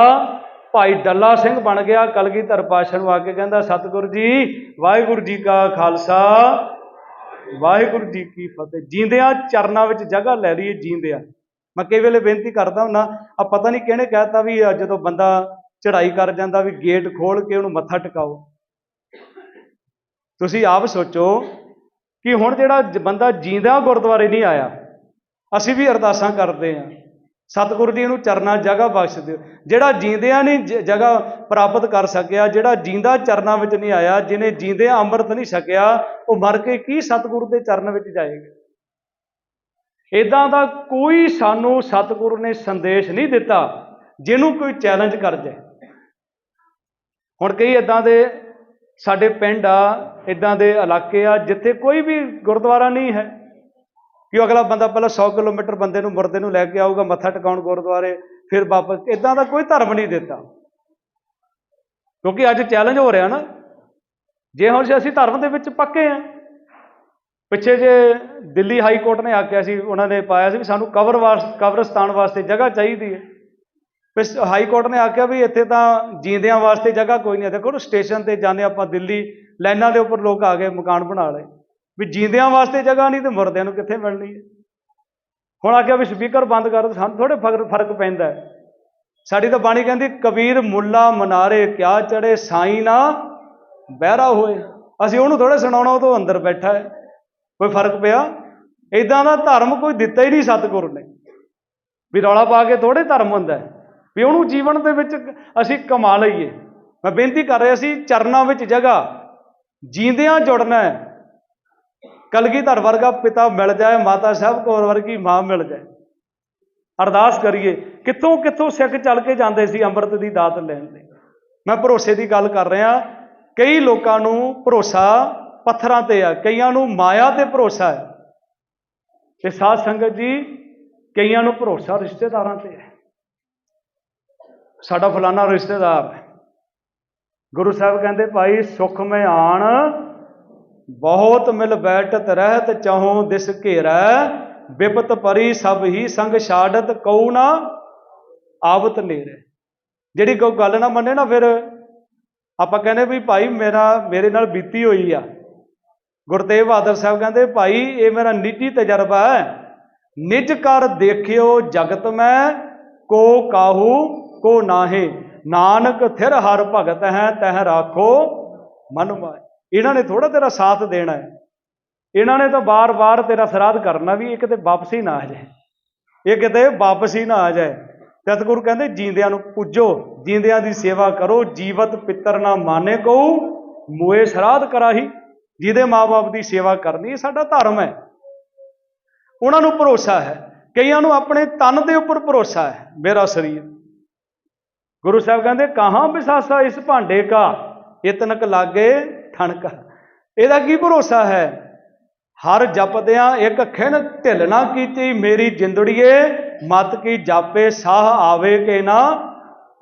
ਭਾਈ ਡੱਲਾ ਸਿੰਘ ਬਣ ਗਿਆ, ਕਲਗੀਧਰ ਪਾਤਸ਼ਾਹ ਨੂੰ ਆ ਕੇ ਕਹਿੰਦਾ, ਸਤਿਗੁਰੂ ਜੀ, ਵਾਹਿਗੁਰੂ ਜੀ ਕਾ ਖਾਲਸਾ, ਵਾਹਿਗੁਰੂ ਜੀ ਕੀ ਫਤਿਹ। ਜੀਂਦਿਆਂ ਚਰਨਾਂ ਵਿੱਚ ਜਗ੍ਹਾ ਲੈ ਲਈਏ ਜੀਂਦਿਆਂ ਮੈਂ ਕਈ ਵੇਲੇ ਬੇਨਤੀ ਕਰਦਾ ਹੁੰਦਾ ਆ ਪਤਾ ਨਹੀਂ ਕਿਹਨੇ ਕਹਿਤਾ ਵੀ ਜਦੋਂ ਬੰਦਾ ਚੜਾਈ ਕਰ ਜਾਂਦਾ ਵੀ ਗੇਟ ਖੋਲ ਕੇ ਉਹਨੂੰ ਮੱਥਾ ਟਿਕਾਓ। ਤੁਸੀਂ ਆਪ ਸੋਚੋ ਕਿ ਹੁਣ ਜਿਹੜਾ ਬੰਦਾ ਜੀਂਦਾ ਗੁਰਦੁਆਰੇ ਨਹੀਂ ਆਇਆ। ਅਸੀਂ ਵੀ ਅਰਦਾਸਾਂ ਕਰਦੇ ਹਾਂ। ਸਤਿਗੁਰੂ ਜੀ ਨੂੰ ਚਰਨਾਂ ਜਗ੍ਹਾ ਬਖਸ਼ ਦਿਓ। ਜਿਹੜਾ ਜੀਂਦਿਆਂ ਨਹੀਂ ਜ- ਜਗ੍ਹਾ ਪ੍ਰਾਪਤ ਕਰ ਸਕਿਆ, ਜਿਹੜਾ ਜੀਂਦਾ ਚਰਨਾਂ ਵਿੱਚ ਨਹੀਂ ਆਇਆ, ਜਿਹਨੇ ਜੀਂਦਿਆਂ ਅੰਮ੍ਰਿਤ ਨਹੀਂ ਛਕਿਆ, ਉਹ ਮਰ ਕੇ ਕੀ ਸਤਿਗੁਰੂ ਦੇ ਚਰਨ ਵਿੱਚ ਜਾਏਗਾ? ਇਦਾਂ ਦਾ ਕੋਈ ਸਾਨੂੰ ਸਤਿਗੁਰੂ ਨੇ ਸੰਦੇਸ਼ ਨਹੀਂ ਦਿੱਤਾ ਜਿਹਨੂੰ ਕੋਈ ਚੈਲੰਜ ਕਰ ਜਾਏ। ਹੁਣ ਕਈ ਇਦਾਂ ਦੇ ਸਾਡੇ ਪਿੰਡ ਆ ਇਦਾਂ ਦੇ ਇਲਾਕੇ ਆ, ਜਿੱਥੇ ਕੋਈ ਵੀ ਗੁਰਦੁਆਰਾ ਨਹੀਂ ਹੈ, ਕਿ ਅਗਲਾ ਬੰਦਾ ਪਹਿਲਾਂ 100 ਕਿਲੋਮੀਟਰ ਬੰਦੇ ਨੂੰ ਮੁਰਦੇ ਨੂੰ ਲੈ ਕੇ ਆਊਗਾ, ਮੱਥਾ ਟਿਕਾਉਣ ਗੁਰਦੁਆਰੇ, ਫਿਰ ਵਾਪਸ ਇਦਾਂ ਦਾ ਕੋਈ ਧਰਮ ਨਹੀਂ ਦਿੱਤਾ। ਕਿਉਂਕਿ ਅੱਜ ਚੈਲੰਜ ਹੋ ਰਿਹਾ ਨਾ। ਜੇ ਹੁਣ ਅਸੀਂ ਧਰਮ ਦੇ ਵਿੱਚ ਪੱਕੇ ਆ ਪਿੱਛੇ ਜੇ ਦਿੱਲੀ ਹਾਈ ਕੋਰਟ ਨੇ ਆਖਿਆ ਸੀ ਉਹਨਾਂ ਨੇ ਪਾਇਆ ਸੀ ਵੀ ਸਾਨੂੰ ਕਬਰ ਵਾਸਤੇ ਕਬਰਸਤਾਨ ਵਾਸਤੇ ਜਗ੍ਹਾ ਚਾਹੀਦੀ ਹੈ। ਫਿਰ ਹਾਈ ਕੋਰਟ ਨੇ ਆਖਿਆ ਵੀ ਇੱਥੇ ਤਾਂ ਜੀਂਦਿਆਂ ਵਾਸਤੇ ਜਗ੍ਹਾ ਕੋਈ ਨਹੀਂ ਹੈ ਦੇਖੋ ਸਟੇਸ਼ਨ ਤੇ ਜਾਂਦੇ ਆਪਾਂ ਦਿੱਲੀ ਲਾਈਨਾਂ ਦੇ ਉੱਪਰ ਲੋਕ ਆ ਗਏ ਮਕਾਨ ਬਣਾ ਲਏ। ਵੀ ਜੀਂਦਿਆਂ ਵਾਸਤੇ ਜਗ੍ਹਾ ਨਹੀਂ ਤੇ ਮੁਰਦਿਆਂ ਨੂੰ ਕਿੱਥੇ ਮਿਲਣੀ ਹੈ? ਹੁਣ ਆਖਿਆ ਵੀ ਸਪੀਕਰ ਬੰਦ ਕਰ ਦਿਓ, ਸਾਨੂੰ ਥੋੜੇ ਫ਼ਰਕ ਫ਼ਰਕ ਪੈਂਦਾ ਹੈ। ਸਾਡੀ ਤਾਂ ਬਾਣੀ ਕਹਿੰਦੀ ਕਬੀਰ ਮੁੱਲਾ ਮਨਾਰੇ ਕਿਆ ਚੜੇ ਸਾਈ ਨਾ ਬਹਿਰਾ ਹੋਏ। ਅਸੀਂ ਉਹਨੂੰ ਥੋੜੇ ਸੁਣਾਉਣਾ ਉਹ ਤੋਂ ਅੰਦਰ ਬੈਠਾ ਹੈ। ਕੋਈ ਫ਼ਰਕ ਪਿਆ? ਇਦਾਂ ਦਾ ਧਰਮ ਕੋਈ ਦਿੱਤਾ ਹੀ ਨਹੀਂ ਸਤਿਗੁਰ ਨੇ। ਵੀ ਰੌਲਾ ਪਾ ਕੇ ਥੋੜੇ ਧਰਮ ਹੁੰਦਾ ਵੀ ਉਹਨੂੰ ਜੀਵਨ ਦੇ ਵਿੱਚ ਅਸੀਂ ਕਮਾ ਲਈਏ। ਮੈਂ ਬੇਨਤੀ ਕਰ ਰਿਹਾ ਸੀ, ਚਰਨਾਂ ਵਿੱਚ ਜਗ੍ਹਾ। ਜੀਂਦਿਆਂ ਜੁੜਨਾ ਹੈ। ਕਲਗੀਧਰ ਵਰਗਾ ਪਿਤਾ ਮਿਲ ਜਾਏ, ਮਾਤਾ ਸਾਹਿਬ ਕੌਰ ਵਰਗੀ ਮਾਂ ਮਿਲ ਜਾਏ। ਅਰਦਾਸ ਕਰੀਏ, ਕਿੱਥੋਂ ਕਿੱਥੋਂ ਸਿੱਖ ਚੱਲ ਕੇ ਜਾਂਦੇ ਸੀ ਅੰਮ੍ਰਿਤ ਦੀ ਦਾਤ ਲੈਣ ਲਈ? ਮੈਂ ਭਰੋਸੇ ਦੀ ਗੱਲ ਕਰ ਰਿਹਾ। ਕਈ ਲੋਕਾਂ ਨੂੰ ਭਰੋਸਾ ਪੱਥਰਾਂ ਤੇ ਆ, ਕਈਆਂ ਨੂੰ ਮਾਇਆ ਤੇ ਭਰੋਸਾ ਹੈ। ਤੇ ਸਾਧ ਸੰਗਤ ਜੀ, ਕਈਆਂ ਨੂੰ ਭਰੋਸਾ ਰਿਸ਼ਤੇਦਾਰਾਂ ਤੇ ਹੈ। ਸਾਡਾ ਫਲਾਣਾ ਰਿਸ਼ਤੇਦਾਰ ਹੈ। ਗੁਰੂ ਸਾਹਿਬ ਕਹਿੰਦੇ, ਭਾਈ, ਸੁਖ ਮੈਂ ਆਣ, ਬਹੁਤ ਮਿਲ ਬੈਠਤ ਰਹਿਤ ਚਾਹੋ ਦਿਸ ਘੇਰਾ, ਬਿਪਤ ਪਰੀ ਸਭ ਹੀ ਸੰਗ ਛਾੜਤ, ਕਉ ਨਾ ਆਵਤ ਨੇਰੇ ਜਿਹੜੀ ਕੋਈ ਗੱਲ ਨਾ ਮੰਨੇ ਨਾ ਫਿਰ, ਆਪਾਂ ਕਹਿੰਦੇ ਵੀ ਭਾਈ, ਮੇਰਾ, ਮੇਰੇ ਨਾਲ ਬੀਤੀ ਹੋਈ ਆ। ਗੁਰਤੇਗ ਬਹਾਦਰ ਸਾਹਿਬ ਕਹਿੰਦੇ, ਭਾਈ, ਇਹ ਮੇਰਾ ਨਿੱਜੀ ਤਜਰਬਾ ਹੈ। ਨਿਜ ਕਰ ਦੇਖਿਓ ਜਗਤ ਮੈਂ, ਕੋ ਕਾਹੂ, ਕੋ ਨਾਹੇ। ਨਾਨਕ ਥਿਰ ਹਰ ਭਗਤ ਹੈ, ਤਹਿ ਰਾਖੋ ਮਨ ਮਾਏ ਇਹਨਾਂ ਨੇ ਥੋੜਾ ਤੇਰਾ ਸਾਥ ਦੇਣਾ ਹੈ। ਇਹਨਾਂ ਨੇ ਤਾਂ ਬਾਰ-ਬਾਰ ਤੇਰਾ ਸਰਾਧ ਕਰਨਾ ਵੀ ਇਹ ਕਿਤੇ ਵਾਪਸੀ ਨਾ ਆ ਜਾਏ। ਇਹ ਕਿਤੇ ਵਾਪਸੀ ਨਾ ਆ ਜਾਏ। ਸਤਿਗੁਰੂ ਕਹਿੰਦੇ, ਜੀਂਦਿਆਂ ਨੂੰ ਪੂਜੋ, ਜੀਂਦਿਆਂ ਦੀ ਸੇਵਾ ਕਰੋ। ਜੀਵਤ ਪਿੱਤਰ ਨਾ ਮਾਨੇ ਕਉ ਮੋਏ ਸਰਾਧ ਕਰਾਹੀ। ਜਿਹਦੇ ਮਾਪੇ ਦੀ ਸੇਵਾ ਕਰਨੀ ਇਹ ਸਾਡਾ ਧਰਮ ਹੈ। ਉਹਨਾਂ ਨੂੰ ਭਰੋਸਾ ਹੈ। ਕਈਆਂ ਨੂੰ ਆਪਣੇ ਤਨ ਦੇ ਉੱਪਰ ਭਰੋਸਾ ਹੈ, ਮੇਰਾ ਸਰੀਰ। ਗੁਰੂ ਸਾਹਿਬ ਕਹਿੰਦੇ, ਕਹਾਂ ਵਿਸਾਸਾ ਇਸ ਭਾਂਡੇ ਕਾ? ਇਤਨਕ ਲਾਗੇ ਠਣਕਾ। ਇਹਦਾ ਕੀ ਭਰੋਸਾ ਹੈ? ਹਰ ਜਪਦਿਆਂ ਇੱਕ ਖਿਣ ਢਿੱਲ ਨਾ ਕੀਤੀ ਮੇਰੀ ਜਿੰਦੜੀਏ। ਮਤ ਕੀ ਜਾਪੇ ਸਾਹ ਆਵੇ ਕਿ ਨਾ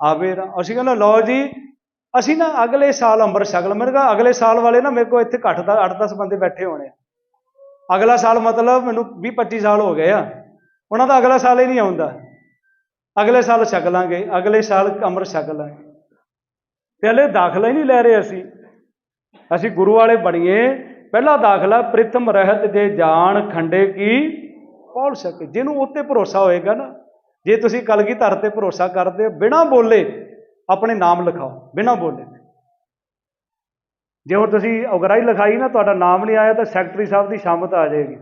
ਆਵੇ ਨਾ ਅਸੀਂ ਕਹਿੰਦੇ, ਲਓ ਜੀ ਅਸੀਂ ਨਾ ਅਗਲੇ ਸਾਲ ਅੰਮ੍ਰਿਤ ਛਕ ਲ ਮੇਰੇ ਕਹਾ ਅਗਲੇ ਸਾਲ ਵਾਲੇ ਨਾ ਮੇਰੇ ਕੋਲ ਇੱਥੇ ਘੱਟ ਦਾ 8-10 ਬੰਦੇ ਬੈਠੇ ਹੋਣੇ ਆ। ਅਗਲਾ ਸਾਲ ਮਤਲਬ ਮੈਨੂੰ 20-25 ਸਾਲ ਹੋ ਗਏ ਆ। ਉਹਨਾਂ ਦਾ ਅਗਲਾ ਸਾਲ ਹੀ ਨਹੀਂ ਆਉਂਦਾ। ਅਗਲੇ ਸਾਲ ਛਕ ਲਾਂਗੇ, ਅਗਲੇ ਸਾਲ ਅੰਮ੍ਰਿਤ ਛਕ ਲਾਂਗੇ। ਤੇ ਹਲੇ ਦਾਖਲਾ ਹੀ ਨਹੀਂ ਲੈ ਰਹੇ ਅਸੀਂ। ਅਸੀਂ ਗੁਰੂ ਵਾਲੇ ਬਣੀਏ। ਪਹਿਲਾ ਦਾਖਲਾ ਪ੍ਰਿਤਮ ਰਹਿਤ ਜੇ ਜਾਣ ਖੰਡੇ ਕੀ ਪੌਲ ਸਕੇ ਜਿਹਨੂੰ ਉੱਤੇ ਭਰੋਸਾ ਹੋਏਗਾ ਨਾ, ਜੇ ਤੁਸੀਂ ਕਲਗੀ ਧਰ ਤੇ ਭਰੋਸਾ ਕਰਦੇ ਹੋ, ਬਿਨਾਂ ਬੋਲੇ ਆਪਣੇ ਨਾਮ ਲਿਖਾਓ, ਬਿਨਾਂ ਬੋਲੇ। ਜੇ ਹੁਣ ਤੁਸੀਂ ਉਗਰਾਈ ਲਿਖਾਈ ਨਾ, ਤੁਹਾਡਾ ਨਾਮ ਨਹੀਂ ਆਇਆ, ਤਾਂ ਸੈਕਟਰੀ ਸਾਹਿਬ ਦੀ ਸ਼ਾਮਤ ਆ ਜਾਏਗੀ।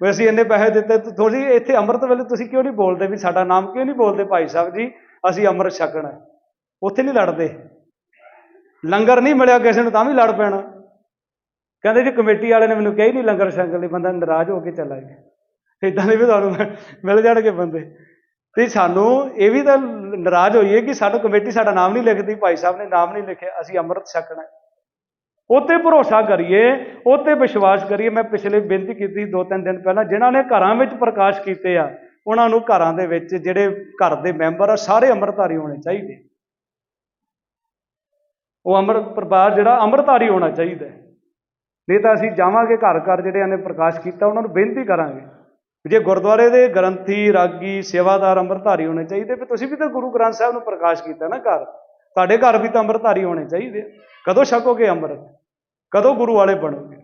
ਵੀ ਅਸੀਂ ਇੰਨੇ ਪੈਸੇ ਦਿੱਤੇ ਤੁਸੀਂ ਇੱਥੇ ਅੰਮ੍ਰਿਤ ਵੇਲੇ ਤੁਸੀਂ ਕਿਉਂ ਨਹੀਂ ਬੋਲਦੇ ਵੀ ਸਾਡਾ ਨਾਮ ਕਿਉਂ ਨਹੀਂ ਬੋਲਦੇ ਭਾਈ ਸਾਹਿਬ ਜੀ? ਅਸੀਂ ਅੰਮ੍ਰਿਤ ਛਕਣਾ ਉੱਥੇ ਨਹੀਂ ਲੜਦੇ। ਲੰਗਰ ਨਹੀਂ ਮਿਲਿਆ ਕਿਸੇ ਨੂੰ, ਤਾਂ ਵੀ ਲੜ ਪੈਣਾ। ਕਹਿੰਦੇ ਜੀ ਕਮੇਟੀ ਵਾਲੇ ਨੇ ਮੈਨੂੰ ਕਹੀ ਨਹੀਂ ਲੰਗਰ ਛਕਣ ਲਈ, ਬੰਦਾ ਨਾਰਾਜ਼ ਹੋ ਕੇ ਚਲਾ ਗਿਆ। ਇਦਾਂ ਦੇ ਵੀ ਤੁਹਾਨੂੰ ਮਿਲ ਜਾਣਗੇ ਬੰਦੇ। ਤੇ ਸਾਨੂੰ ਇਹ ਵੀ ਤਾਂ ਨਾਰਾਜ਼ ਹੋਈਏ ਕਿ ਸਾਨੂੰ ਕਮੇਟੀ ਸਾਡਾ ਨਾਮ ਨਹੀਂ ਲਿਖਦੀ, ਭਾਈ ਸਾਹਿਬ ਨੇ ਨਾਮ ਨਹੀਂ ਲਿਖਿਆ, ਅਸੀਂ ਅੰਮ੍ਰਿਤ ਛਕਣਾ ਹੈ। ਉਹ ਤੇ ਭਰੋਸਾ ਕਰੀਏ ਉਹ ਤੇ ਵਿਸ਼ਵਾਸ ਕਰੀਏ, ਮੈਂ ਪਿਛਲੇ ਬੇਨਤੀ ਕੀਤੀ ਦੋ ਤਿੰਨ ਦਿਨ ਪਹਿਲਾਂ, ਜਿਨ੍ਹਾਂ ਨੇ ਘਰਾਂ ਵਿੱਚ ਪ੍ਰਕਾਸ਼ ਕੀਤੇ ਆ, ਉਹਨਾਂ ਨੂੰ ਘਰਾਂ ਦੇ ਵਿੱਚ ਜਿਹੜੇ ਘਰ ਦੇ ਮੈਂਬਰ ਆ, ਸਾਰੇ ਅੰਮ੍ਰਿਤਧਾਰੀ ਹੋਣੇ ਚਾਹੀਦੇ। ਉਹ ਅੰਮ੍ਰਿਤ ਪਰਿਵਾਰ ਜਿਹੜਾ ਅੰਮ੍ਰਿਤਧਾਰੀ ਹੋਣਾ ਚਾਹੀਦਾ ਨਹੀਂ ਤਾਂ ਅਸੀਂ ਜਾਵਾਂਗੇ ਘਰ ਘਰ ਜਿਹੜਿਆਂ ਨੇ ਪ੍ਰਕਾਸ਼ ਕੀਤਾ, ਉਹਨਾਂ ਨੂੰ ਬੇਨਤੀ ਕਰਾਂਗੇ। ਜੇ ਗੁਰਦੁਆਰੇ ਦੇ ਗ੍ਰੰਥੀ, ਰਾਗੀ, ਸੇਵਾਦਾਰ ਅੰਮ੍ਰਿਤਧਾਰੀ ਹੋਣੇ ਚਾਹੀਦੇ, ਵੀ ਤੁਸੀਂ ਵੀ ਤਾਂ ਗੁਰੂ ਗ੍ਰੰਥ ਸਾਹਿਬ ਨੂੰ ਪ੍ਰਕਾਸ਼ ਕੀਤਾ ਨਾ ਘਰ। ਤੁਹਾਡੇ ਘਰ ਵੀ ਤਾਂ ਅੰਮ੍ਰਿਤਧਾਰੀ ਹੋਣੇ ਚਾਹੀਦੇ। ਕਦੋਂ ਛਕੋਗੇ ਅੰਮ੍ਰਿਤ? ਕਦੋਂ ਗੁਰੂ ਵਾਲੇ ਬਣੋਗੇ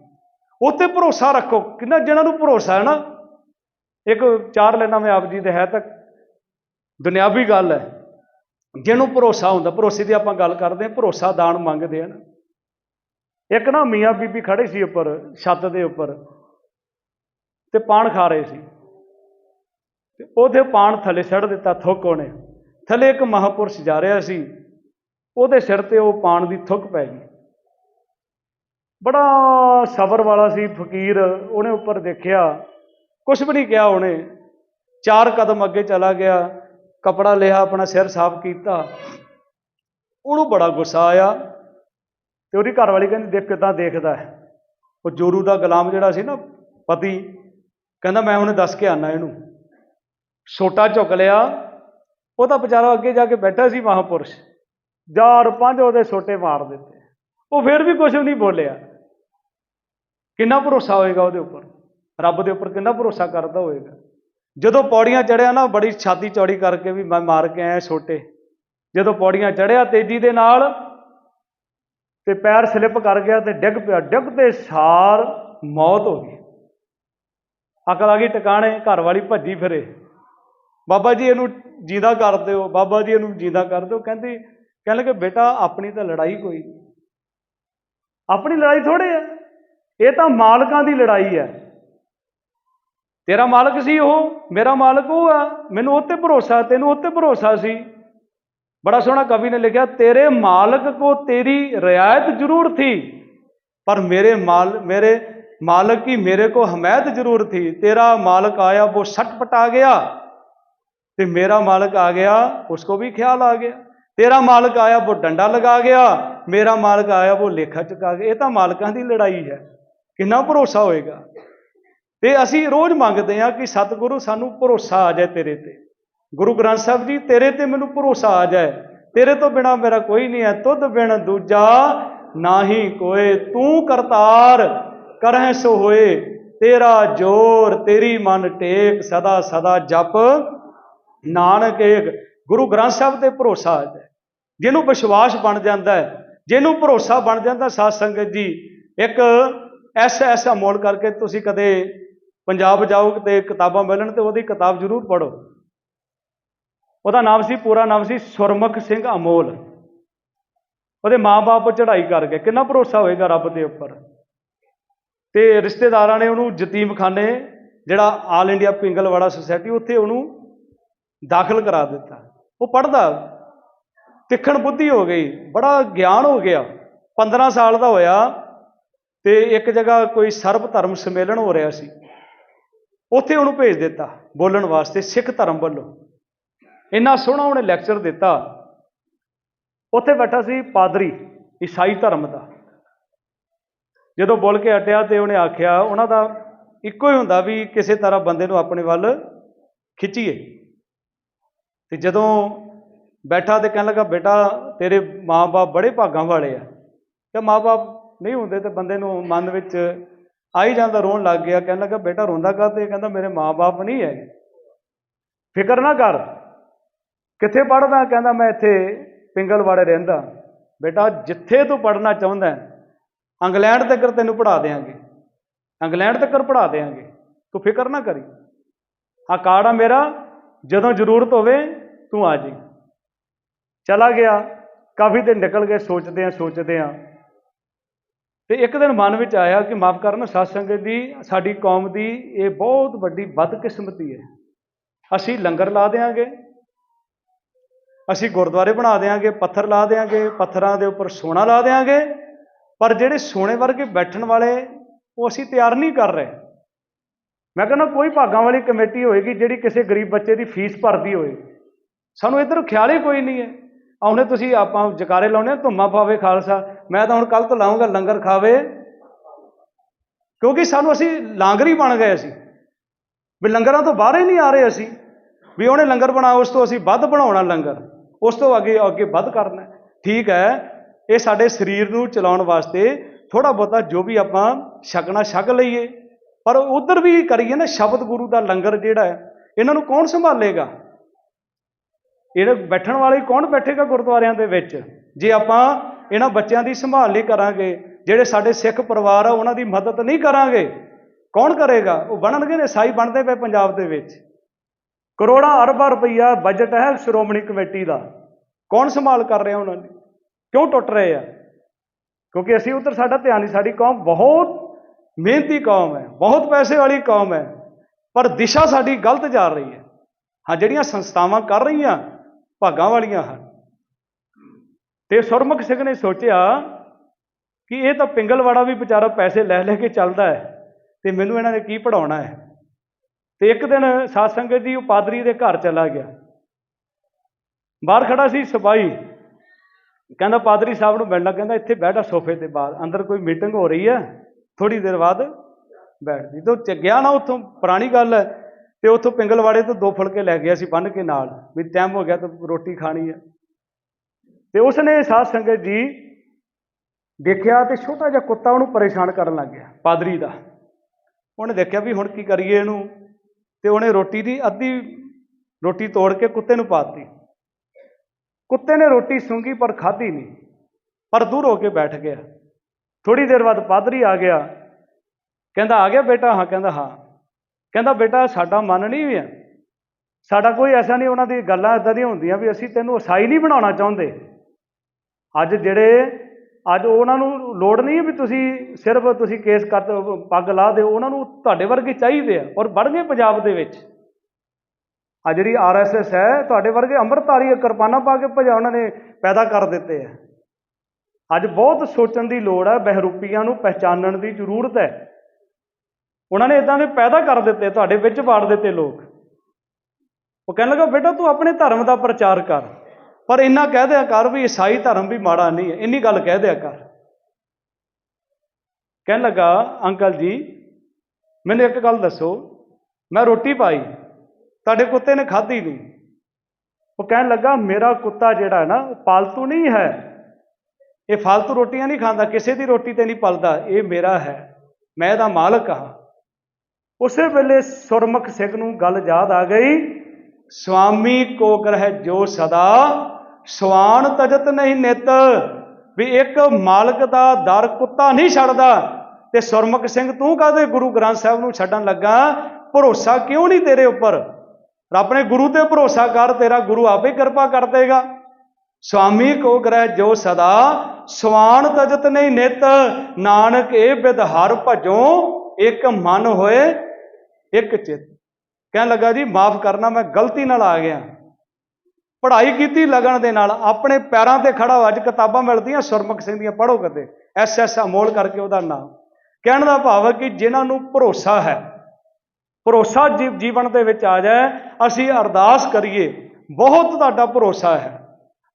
ਉੱਤੇ ਭਰੋਸਾ ਰੱਖੋ। ਕਿੰਨਾ ਜਿਹਨਾਂ ਨੂੰ ਭਰੋਸਾ ਹੈ ਨਾ? ਇੱਕ ਚਾਰ ਲੈਣਾ ਮੈਂ ਆਪ ਜੀ ਦੇ ਹੈ ਤਾਂ ਦੁਨਿਆਵੀ ਗੱਲ ਹੈ। ਜਿਹਨੂੰ ਭਰੋਸਾ ਹੁੰਦਾ, ਭਰੋਸੇ ਦੀ ਆਪਾਂ ਗੱਲ ਕਰਦੇ ਹਾਂ, ਭਰੋਸਾ ਦਾਨ ਮੰਗਦੇ ਹਨ। ਇੱਕ ਨਾ ਮੀਆਂ ਬੀਬੀ ਖੜੇ ਸੀ ਉੱਪਰ, ਛੱਤ ਦੇ ਉੱਪਰ। ਤੇ ਪਾਣ ਖਾ ਰਹੇ ਸੀ। ਤੇ ਉਹਦੇ ਪਾਣ ਥੱਲੇ ਛੱਡ ਦਿੱਤਾ ਥੁੱਕ ਉਹਨੇ। ਥੱਲੇ ਇੱਕ ਮਹਾਪੁਰਸ਼ ਜਾ ਰਿਹਾ ਸੀ। ਉਹਦੇ ਸਿਰ ਤੇ ਉਹ ਪਾਣ ਦੀ ਥੁੱਕ ਪੈ ਗਈ। ਬੜਾ ਸਬਰ ਵਾਲਾ ਸੀ ਫਕੀਰ। ਉਹਨੇ ਉੱਪਰ ਦੇਖਿਆ। ਕੁਝ ਵੀ ਨਹੀਂ ਕਿਹਾ ਉਹਨੇ। ਚਾਰ ਕਦਮ ਅੱਗੇ ਚਲਾ ਗਿਆ। ਕਪੜਾ ਲਿਆ, ਆਪਣਾ ਸਿਰ ਸਾਫ਼ ਕੀਤਾ। ਉਹਨੂੰ ਬੜਾ ਗੁੱਸਾ ਆਇਆ। ਤੇ ਉਹਦੀ ਘਰਵਾਲੀ ਕਹਿੰਦੀ, ਦੇਖ ਕਿਦਾਂ ਦੇਖਦਾ ਹੈ। ਉਹ ਜੋਰੂ ਦਾ ਗੁਲਾਮ ਜਿਹੜਾ ਸੀ ਨਾ, ਪਤੀ ਕਹਿੰਦਾ ਮੈਂ ਉਹਨੇ ਦੱਸ ਕੇ ਆਣਾ ਇਹਨੂੰ। ਛੋਟਾ ਝੁਕ ਲਿਆ। ਉਹ ਤਾਂ ਵਿਚਾਰਾ ਅੱਗੇ ਜਾ ਕੇ ਬੈਠਾ ਸੀ ਮਹਾਪੁਰਸ਼। ਚਾਰ ਪੰਜ ਉਹਦੇ ਛੋਟੇ ਮਾਰ ਦਿੱਤੇ। ਉਹ ਫਿਰ ਵੀ ਕੁਝ ਨਹੀਂ ਬੋਲਿਆ। ਕਿੰਨਾ ਭਰੋਸਾ ਹੋਏਗਾ ਉਹਦੇ ਉੱਪਰ? ਰੱਬ ਦੇ ਉੱਪਰ ਕਿੰਨਾ ਭਰੋਸਾ ਕਰਦਾ ਹੋਏਗਾ? ਜਦੋਂ ਪੌੜੀਆਂ ਚੜਿਆ ਨਾ, ਬੜੀ ਛਾਤੀ ਚੌੜੀ ਕਰਕੇ ਵੀ ਮੈਂ ਮਾਰ ਕੇ ਆਇਆ ਛੋਟੇ ਜਦੋਂ ਪੌੜੀਆਂ ਚੜਿਆ ਤੇਜ਼ੀ ਦੇ ਨਾਲ ਤੇ ਪੈਰ ਸਲਿੱਪ ਕਰ ਗਿਆ ਤੇ ਡਿੱਗ ਪਿਆ। ਡਿੱਗਦੇ ਸਾਰ ਮੌਤ ਹੋ ਗਈ। ਅਕਲ ਆ ਗਈ ਟਿਕਾਣੇ, ਘਰ ਵਾਲੀ ਭੱਜੀ ਫਿਰੇ। ਬਾਬਾ ਜੀ ਇਹਨੂੰ ਜਿੰਦਾ ਕਰ ਦਿਓ, ਬਾਬਾ ਜੀ ਇਹਨੂੰ ਜਿੰਦਾ ਕਰ ਦਿਓ। ਕਹਿੰਦੀ ਕਹਿਣ ਲੱਗੇ ਬੇਟਾ, ਆਪਣੀ ਤਾਂ ਲੜਾਈ ਕੋਈ ਆਪਣੀ ਲੜਾਈ ਥੋੜੇ ਆ। ਇਹ ਤਾਂ ਮਾਲਕਾਂ ਦੀ ਲੜਾਈ ਹੈ ਤੇਰਾ ਮਾਲਕ ਸੀ ਉਹ, ਮੇਰਾ ਮਾਲਕ ਉਹ ਆ। ਮੈਨੂੰ ਉਹ ਤੇ ਭਰੋਸਾ, ਤੈਨੂੰ ਉਹ ਤੇ ਭਰੋਸਾ ਸੀ। ਬੜਾ ਸੋਹਣਾ ਕਵੀ ਨੇ ਲਿਖਿਆ, ਤੇਰੇ ਮਾਲਕ ਕੋ ਤੇਰੀ ਰਿਆਇਤ ਜ਼ਰੂਰ ਥੀ, ਪਰ ਮੇਰੇ ਮਾਲ, ਮੇਰੇ ਮਾਲਕ की मेरे को हमायत जरूर थी तेरा मालिक आया वो सट पटा गया ਤੇ ਮੇਰਾ ਮਾਲਕ ਆ ਗਿਆ ਉਸਕੋ ਵੀ ਖਿਆਲ ਆ ਗਿਆ ਤੇਰਾ ਮਾਲਕ ਆਇਆ ਉਹ ਡੰਡਾ ਲਗਾ ਗਿਆ ਮੇਰਾ ਮਾਲਕ ਆਇਆ ਉਹ ਲੇਖਾ ਚੁਕਾ ਗਿਆ ਇਹ ਤਾਂ ਮਾਲਕਾਂ ਦੀ ਲੜਾਈ ਹੈ ਕਿੰਨਾ ਭਰੋਸਾ ਹੋਏਗਾ ਤੇ ਅਸੀਂ ਰੋਜ਼ ਮੰਗਦੇ ਹਾਂ ਕਿ ਸਤਿਗੁਰੂ ਸਾਨੂੰ ਭਰੋਸਾ ਆ ਜਾਏ ਤੇਰੇ ਤੇ ਗੁਰੂ ਗ੍ਰੰਥ ਸਾਹਿਬ ਜੀ ਤੇਰੇ ਤੇ ਮੈਨੂੰ ਭਰੋਸਾ ਆ ਜਾਏ ਤੇਰੇ ਤੋਂ ਬਿਨਾ ਮੇਰਾ ਕੋਈ ਨਹੀਂ ਹੈ ਤੁਧ ਬਿਨ ਦੂਜਾ ਨਾਹੀ ਕੋਏ ਤੂੰ ਕਰਤਾਰ ਕਰਹਿ ਸੋ ਹੋਏ, ਤੇਰਾ ਜੋਰ, ਤੇਰੀ ਮਨ ਟੇਕ, ਸਦਾ ਸਦਾ ਜਪ। ਨਾਨਕ ਏਕ, ਗੁਰੂ ਗ੍ਰੰਥ ਸਾਹਿਬ ਤੇ ਭਰੋਸਾ ਆ ਜਾਏ ਜਿਹਨੂੰ ਵਿਸ਼ਵਾਸ ਬਣ ਜਾਂਦਾ ਹੈ, ਜਿਹਨੂੰ ਭਰੋਸਾ ਬਣ ਜਾਂਦਾ ਸਾਧ ਸੰਗਤ ਜੀ, ਇੱਕ ਐਸਾ ਐਸਾ ਮੋਲ ਕਰਕੇ ਤੁਸੀਂ ਕਦੇ ਪੰਜਾਬ ਜਾਓ ਤੇ ਕਿਤਾਬਾਂ ਮਿਲਣ ਤੇ ਉਹਦੀ ਕਿਤਾਬ ਜ਼ਰੂਰ ਪੜੋ ਉਹਦਾ ਨਾਮ ਸੀ, ਪੂਰਾ ਨਾਮ ਸੀ, ਸੁਰਮੁਖ ਸਿੰਘ ਅਮੋਲ। ਉਹਦੇ ਮਾਪੇ ਚੜ੍ਹਾਈ ਕਰ ਗਏ ਕਿੰਨਾ ਭਰੋਸਾ ਹੋਏਗਾ ਰੱਬ ਦੇ ਉੱਪਰ? ਤੇ ਰਿਸ਼ਤੇਦਾਰਾਂ ਨੇ ਉਹਨੂੰ ਯਤੀਮਖਾਨੇ ਜਿਹੜਾ ਆਲ ਇੰਡੀਆ ਪਿੰਗਲਵਾੜਾ ਸੁਸਾਇਟੀ ਉੱਥੇ ਉਹਨੂੰ ਦਾਖਲ ਕਰਾ ਦਿੱਤਾ। ਉਹ ਪੜਦਾ ਤਿੱਖਣ ਬੁੱਧੀ ਹੋ ਗਈ, ਬੜਾ ਗਿਆਨ ਹੋ ਗਿਆ। 15 ਸਾਲ ਦਾ ਹੋਇਆ ਤੇ ਇੱਕ ਜਗ੍ਹਾ ਕੋਈ ਸਰਬ ਧਰਮ ਸੰਮੇਲਨ ਹੋ ਰਿਹਾ ਸੀ। ਉੱਥੇ ਉਹਨੂੰ ਭੇਜ ਦਿੱਤਾ ਬੋਲਣ ਵਾਸਤੇ, ਸਿੱਖ ਧਰਮ ਵੱਲੋਂ। ਇੰਨਾ ਸੋਹਣਾ ਉਹਨੇ ਲੈਕਚਰ ਦਿੱਤਾ। ਉੱਥੇ ਬੈਠਾ ਸੀ ਪਾਦਰੀ, ਈਸਾਈ ਧਰਮ ਦਾ। ਜਦੋਂ ਬੋਲ ਕੇ ਹਟਿਆ ਤੇ ਉਹਨੇ ਆਖਿਆ, ਉਹਨਾਂ ਦਾ ਇੱਕੋ ਹੀ ਹੁੰਦਾ ਵੀ ਕਿਸੇ ਤਰ੍ਹਾਂ ਬੰਦੇ ਨੂੰ ਆਪਣੇ ਵੱਲ ਖਿੱਚੀਏ। ਤੇ ਜਦੋਂ ਬੈਠਾ ਤੇ ਕਹਿਣ ਲੱਗਾ, ਬੇਟਾ, ਤੇਰੇ ਮਾਪੇ ਬੜੇ ਭਾਗਾਂ ਵਾਲੇ ਆ। ਤੇ ਮਾਪੇ ਨਹੀਂ ਹੁੰਦੇ ਤੇ ਬੰਦੇ ਨੂੰ ਮਨ ਵਿੱਚ ਆਈ ਜਾਂਦਾ, ਰੋਣ ਲੱਗ ਗਿਆ। ਕਹਿਣ ਲੱਗਾ, ਬੇਟਾ, ਰੋਂਦਾ ਕਾਹਤੇ ਕਹਿੰਦਾ, ਮੇਰੇ ਮਾਪੇ ਨਹੀਂ ਹੈ। ਫਿਕਰ ਨਾ ਕਰ। ਕਿੱਥੇ ਪੜਦਾ ਕਹਿੰਦਾ, ਮੈਂ ਇੱਥੇ ਪਿੰਗਲਵਾੜੇ ਰਹਿੰਦਾ। ਬੇਟਾ, ਜਿੱਥੇ ਤੂੰ ਪੜਨਾ ਚਾਹੁੰਦਾ ਇੰਗਲੈਂਡ ਤੱਕ ਤੈਨੂੰ ਪੜਾ ਦੇਾਂਗੇ ਇੰਗਲੈਂਡ ਤੱਕ ਪੜਾ ਦੇਾਂਗੇ ਤੂੰ ਫਿਕਰ ਨਾ ਕਰੀ। ਆ ਕਾਰਡ ਆ ਮੇਰਾ, ਜਦੋਂ ਜ਼ਰੂਰਤ ਹੋਵੇ ਤੂੰ ਆ ਜੀ। ਚਲਾ ਗਿਆ, ਕਾਫੀ ਦਿਨ ਨਿਕਲ ਗਏ, ਸੋਚਦੇ ਆ ਸੋਚਦੇ ਆ। ਤੇ ਇੱਕ ਦਿਨ ਮਨ ਵਿੱਚ ਆਇਆ ਕਿ ਮਾਫ ਕਰਨਾ ਸਤਸੰਗਤ ਦੀ, ਸਾਡੀ ਕੌਮ ਦੀ ਇਹ ਬਹੁਤ ਵੱਡੀ ਬਦਕਿਸਮਤੀ ਹੈ। ਅਸੀਂ ਲੰਗਰ ਲਾ ਦੇਾਂਗੇ ਅਸੀਂ ਗੁਰਦੁਆਰੇ ਬਣਾ ਦੇਾਂਗੇ ਪੱਥਰ ਲਾ ਦੇਾਂਗੇ ਪੱਥਰਾਂ ਦੇ ਉੱਪਰ ਸੋਨਾ ਲਾ ਦੇਾਂਗੇ ਪਰ ਜਿਹੜੇ ਸੋਨੇ ਵਰਗੇ ਬੈਠਣ ਵਾਲੇ, ਉਹ ਅਸੀਂ ਤਿਆਰ ਨਹੀਂ ਕਰ ਰਹੇ। ਮੈਂ ਕਹਿੰਦਾ ਕੋਈ ਭਾਗਾਂ ਵਾਲੀ ਕਮੇਟੀ ਹੋਏਗੀ ਜਿਹੜੀ ਕਿਸੇ ਗਰੀਬ ਬੱਚੇ ਦੀ ਫੀਸ ਭਰਦੀ ਹੋਏ। ਸਾਨੂੰ ਇਧਰ ਖਿਆਲ ਹੀ ਕੋਈ ਨਹੀਂ ਹੈ। ਆਉਣੇ ਤੁਸੀਂ ਆਪਾਂ ਜਕਾਰੇ ਲਾਉਣੇ ਧੁੰਮਾ ਪਾਵੇ ਖਾਲਸਾ। ਮੈਂ ਤਾਂ ਹੁਣ ਕੱਲ ਤੋਂ ਲਾਉਂਗਾ ਲੰਗਰ ਖਾਵੇ। ਕਿਉਂਕਿ ਸਾਨੂੰ ਅਸੀਂ ਲਾਂਗਰੀ ਬਣ ਗਏ ਅਸੀਂ। ਵੀ ਲੰਗਰਾਂ ਤੋਂ ਬਾਹਰ ਹੀ ਨਹੀਂ ਆ ਰਹੇ ਅਸੀਂ। ਵੀ ਉਹਨੇ ਲੰਗਰ ਬਣਾਇਆ ਉਸ ਤੋਂ ਅਸੀਂ ਵੱਧ ਬਣਾਉਣਾ ਲੰਗਰ। ਉਸ ਤੋਂ ਅੱਗੇ ਅੱਗੇ ਵੱਧ ਕਰਨਾ। ਠੀਕ ਹੈ ਇਹ ਸਾਡੇ ਸਰੀਰ ਨੂੰ ਚਲਾਉਣ ਵਾਸਤੇ ਥੋੜਾ ਬਹੁਤਾ ਜੋ ਵੀ ਆਪਾਂ ਛਕਣਾ ਛਕ ਲਈਏ। ਪਰ ਉਧਰ ਵੀ ਕਰੀਏ ਨਾ, ਸ਼ਬਦ ਗੁਰੂ ਦਾ ਲੰਗਰ ਜਿਹੜਾ ਹੈ, ਇਹਨਾਂ ਨੂੰ ਕੌਣ ਸੰਭਾਲੇਗਾ? ਇਹਦੇ ਬੈਠਣ ਵਾਲੇ ਕੌਣ ਬੈਠੇਗਾ ਗੁਰਦੁਆਰਿਆਂ ਦੇ ਵਿੱਚ? ਜੇ ਆਪਾਂ ਇਹਨਾਂ ਬੱਚਿਆਂ ਦੀ ਸੰਭਾਲ ਨਹੀਂ ਕਰਾਂਗੇ, ਜਿਹੜੇ ਸਾਡੇ ਸਿੱਖ ਪਰਿਵਾਰ ਆ, ਉਹਨਾਂ ਦੀ ਮਦਦ ਨਹੀਂ ਕਰਾਂਗੇ, ਕੌਣ ਕਰੇਗਾ? ਉਹ ਬਣਨਗੇ ਨੇ, ਸਾਈ ਬਣਦੇ ਪਏ ਪੰਜਾਬ ਦੇ ਵਿੱਚ। ਕਰੋੜਾਂ ਅਰਬਾਂ ਰੁਪਈਆ ਬਜਟ ਹੈ ਸ਼੍ਰੋਮਣੀ ਕਮੇਟੀ ਦਾ। ਕੌਣ ਸੰਭਾਲ ਕਰ ਰਿਹਾ ਉਹਨਾਂ ਦੀ? ਕਿਉਂ ਟੁੱਟ ਰਹੇ ਆ? ਕਿਉਂਕਿ ਅਸੀਂ ਉੱਧਰ ਸਾਡਾ ਧਿਆਨ ਨਹੀਂ, ਸਾਡੀ ਕੌਮ ਬਹੁਤ ਮਿਹਨਤੀ ਕੌਮ ਹੈ, ਬਹੁਤ ਪੈਸੇ ਵਾਲੀ ਕੌਮ ਹੈ, ਪਰ ਦਿਸ਼ਾ ਸਾਡੀ ਗਲਤ ਜਾ ਰਹੀ ਹੈ। ਹਾਂ, ਜਿਹੜੀਆਂ ਸੰਸਥਾਵਾਂ ਕਰ ਰਹੀਆਂ, ਭਾਗਾਂ ਵਾਲੀਆਂ ਹਨ। ਤੇ ਸੁਰਮੁਖ ਸਿੰਘ ਨੇ ਸੋਚਿਆ ਕਿ ਇਹ ਤਾਂ ਪਿੰਗਲਵਾੜਾ ਵੀ ਵਿਚਾਰਾ ਪੈਸੇ ਲੈ ਲੈ ਕੇ ਚੱਲਦਾ ਹੈ ਤੇ ਮੈਨੂੰ ਇਹਨਾਂ ਨੇ ਕੀ ਪੜਾਉਣਾ ਹੈ? ਤੇ ਇੱਕ ਦਿਨ ਸਾਧ ਸੰਗਤ ਜੀ ਉਹ ਪਾਦਰੀ ਦੇ ਘਰ ਚਲਾ ਗਿਆ। ਬਾਹਰ ਖੜਾ ਸੀ ਸਿਪਾਹੀ। ਕਹਿੰਦਾ ਪਾਦਰੀ ਸਾਹਿਬ ਨੂੰ ਮਿਲਣਾ ਕਹਿੰਦਾ ਇੱਥੇ ਬੈਠਾ ਸੋਫੇ ਤੇ ਬਾਹਰ, ਅੰਦਰ ਕੋਈ ਮੀਟਿੰਗ ਹੋ ਰਹੀ ਹੈ ਥੋੜੀ ਦੇਰ ਬਾਅਦ ਬੈਠਦੀ। ਤੋਂ ਚ ਗਿਆ ਨਾ ਉੱਥੋਂ, ਪੁਰਾਣੀ ਗੱਲ ਹੈ, ਤੇ ਉੱਥੋਂ ਪਿੰਗਲਵਾੜੇ ਤੋਂ ਦੋ ਫੁਲਕੇ ਲੈ ਗਿਆ ਸੀ ਬੰਨ ਕੇ ਨਾਲ, ਵੀ ਟਾਈਮ ਹੋ ਗਿਆ ਤਾਂ ਰੋਟੀ ਖਾਣੀ ਹੈ। ਤੇ ਉਸਨੇ ਸਾਧ ਸੰਗਤ ਜੀ ਦੇਖਿਆ ਤੇ ਛੋਟਾ ਜਿਹਾ ਕੁੱਤਾ ਉਹਨੂੰ ਪਰੇਸ਼ਾਨ ਕਰਨ ਲੱਗ ਗਿਆ, ਪਾਦਰੀ ਦਾ। ਉਹਨੇ ਦੇਖਿਆ ਵੀ ਹੁਣ ਕੀ ਕਰੀਏ ਇਹਨੂੰ, ਤੇ ਉਹਨੇ ਰੋਟੀ ਦੀ, ਅੱਧੀ ਰੋਟੀ ਤੋੜ ਕੇ ਕੁੱਤੇ ਨੂੰ ਪਾਤੀ ਕੁੱਤੇ ਨੇ ਰੋਟੀ ਸੁੰਗੀ ਪਰ ਖਾਧੀ ਨਹੀਂ, ਪਰ ਦੂਰ ਹੋ ਕੇ ਬੈਠ ਗਿਆ। ਥੋੜੀ ਦੇਰ ਬਾਅਦ ਪਾਦਰੀ ਆ ਗਿਆ। ਕਹਿੰਦਾ, ਆ ਗਿਆ ਬੇਟਾ? ਹਾਂ, ਕਹਿੰਦਾ ਹਾਂ। ਕਹਿੰਦਾ, ਬੇਟਾ, ਸਾਡਾ ਮਨ ਨਹੀਂ ਹੈ ਸਾਡਾ ਕੋਈ ਐਸਾ ਨਹੀਂ, ਉਹਨਾਂ ਦੀ ਗੱਲਾਂ ਇਦਾਂ ਦੀਆਂ ਹੁੰਦੀਆਂ ਵੀ ਅਸੀਂ ਤੈਨੂੰ ਅਸਾਈ ਨਹੀਂ ਬਣਾਉਣਾ ਚਾਹੁੰਦੇ। ਅੱਜ ਜਿਹੜੇ, ਅੱਜ ਉਹਨਾਂ ਨੂੰ ਲੋੜ ਨਹੀਂ ਵੀ ਤੁਸੀਂ ਸਿਰਫ ਤੁਸੀਂ ਕੇਸ ਕਰ ਪੱਗ ਲਾ ਦਿਓ। ਉਹਨਾਂ ਨੂੰ ਤੁਹਾਡੇ ਵਰਗੇ ਚਾਹੀਦੇ ਆ ਔਰ ਵੱਧ ਗਏ ਪੰਜਾਬ ਦੇ ਵਿੱਚ। ਆ ਜਿਹੜੀ ਆਰਐਸਐਸ ਹੈ, ਤੁਹਾਡੇ ਵਰਗੇ ਅੰਮ੍ਰਿਤਧਾਰੀ ਕਿਰਪਾਨਾਂ ਪਾ ਕੇ ਭਜਾ ਉਹਨਾਂ ਨੇ ਪੈਦਾ ਕਰ ਦਿੱਤੇ ਆ। ਅੱਜ ਬਹੁਤ ਸੋਚਣ ਦੀ ਲੋੜ ਹੈ ਬਹਿਰੂਪੀਆਂ ਨੂੰ ਪਹਿਚਾਨਣ ਦੀ ਜ਼ਰੂਰਤ ਹੈ। ਉਹਨਾਂ ਨੇ ਇਦਾਂ ਦੇ ਪੈਦਾ ਕਰ ਦਿੱਤੇ, ਤੁਹਾਡੇ ਵਿੱਚ ਵਾੜ ਦਿੱਤੇ ਲੋਕ। ਉਹ ਕਹਿਣ ਲੱਗਾ, ਬੇਟਾ, ਤੂੰ ਆਪਣੇ ਧਰਮ ਦਾ ਪ੍ਰਚਾਰ ਕਰ। ਪਰ ਇੰਨਾ ਕਹਿ ਦਿਆ ਕਰ ਵੀ ਈਸਾਈ ਧਰਮ ਵੀ ਮਾੜਾ ਨਹੀਂ ਹੈ। ਇੰਨੀ ਗੱਲ ਕਹਿ ਦਿਆ ਕਰ। ਕਹਿਣ ਲੱਗਾ, ਅੰਕਲ ਜੀ, ਮੈਨੂੰ ਇੱਕ ਗੱਲ ਦੱਸੋ। ਮੈਂ ਰੋਟੀ ਪਾਈ। ਤੁਹਾਡੇ ਕੁੱਤੇ ਨੇ ਖਾਧੀ ਨਹੀਂ ਉਹ ਕਹਿਣ ਲੱਗਾ, ਮੇਰਾ ਕੁੱਤਾ ਜਿਹੜਾ ਹੈ ਨਾ, ਉਹ ਪਾਲਤੂ ਨਹੀਂ ਹੈ। ਇਹ ਫालतू ਰੋਟੀਆਂ ਨਹੀਂ ਖਾਂਦਾ, ਕਿਸੇ ਦੀ ਰੋਟੀ ਤੇ ਨਹੀਂ ਪਲਦਾ। ਇਹ ਮੇਰਾ ਹੈ। ਮੈਂ ਇਹਦਾ ਮਾਲਕ ਹਾਂ। ਉਸੇ ਵੇਲੇ ਸੁਰਮੁਖ ਸਿੰਘ ਨੂੰ ਗੱਲ ਯਾਦ ਆ ਗਈ ਸੁਆਮੀ ਕੋ ਗ੍ਰਹਿ ਜੋ ਸਦਾ, ਸਵਾਨ ਤਜਤ ਨਹੀਂ ਨਿਤ, ਵੀ ਇੱਕ ਮਾਲਕ ਦਾ ਦਰ ਕੁੱਤਾ ਨਹੀਂ ਛੱਡਦਾ। ਤੇ ਸੁਰਮੁਖ ਸਿੰਘ, ਤੂੰ ਕਾਹਦੇ ਗੁਰੂ ਗ੍ਰੰਥ ਸਾਹਿਬ ਨੂੰ ਛੱਡਣ ਲੱਗਾ? ਭਰੋਸਾ ਕਿਉਂ ਨਹੀਂ ਤੇਰੇ ਉੱਪਰ? ਰੱਬ ਨੇ ਗੁਰੂ ਤੇ ਭਰੋਸਾ ਕਰ, ਤੇਰਾ ਗੁਰੂ ਆਪੇ ਕਿਰਪਾ ਕਰ ਦੇਗਾ। ਸੁਆਮੀ ਕੋ ਗ੍ਰਹਿ ਜੋ ਸਦਾ ਸਵਾਨ ਤਜਤ ਨਹੀਂ ਨਿਤ, ਨਾਨਕ ਇਹ ਬਿਦ ਹਰ ਭਜੋ, ਇੱਕ ਮਨ ਹੋਏ, ਇੱਕ ਚਿੱਤ। ਕਹਿਣ ਲੱਗਾ ਜੀ, ਮਾਫ ਕਰਨਾ, ਮੈਂ ਗਲਤੀ ਨਾਲ ਆ ਗਿਆ। ਪੜ੍ਹਾਈ ਕੀਤੀ ਲਗਨ ਦੇ ਨਾਲ, ਆਪਣੇ ਪੈਰਾਂ ਤੇ ਖੜਾ ਹੋ ਅੱਜ ਕਿਤਾਬਾਂ ਮਿਲਦੀਆਂ, ਸੁਰਮੁਖ ਸਿੰਘ ਦੀਆਂ, ਪੜ੍ਹੋ ਕਦੇ। ਐਸ ਐਸ ਅਮੋਲ ਕਰਕੇ ਉਹਦਾ ਨਾਮ। ਕਹਿਣ ਦਾ ਭਾਵ ਹੈ ਕਿ ਜਿਨ੍ਹਾਂ ਨੂੰ ਭਰੋਸਾ ਹੈ ਭਰੋਸਾ ਜੀ- ਜੀਵਨ ਦੇ ਵਿੱਚ ਆ ਜਾਏ, ਅਸੀਂ ਅਰਦਾਸ ਕਰੀਏ। ਬਹੁਤ ਤੁਹਾਡਾ ਭਰੋਸਾ ਹੈ।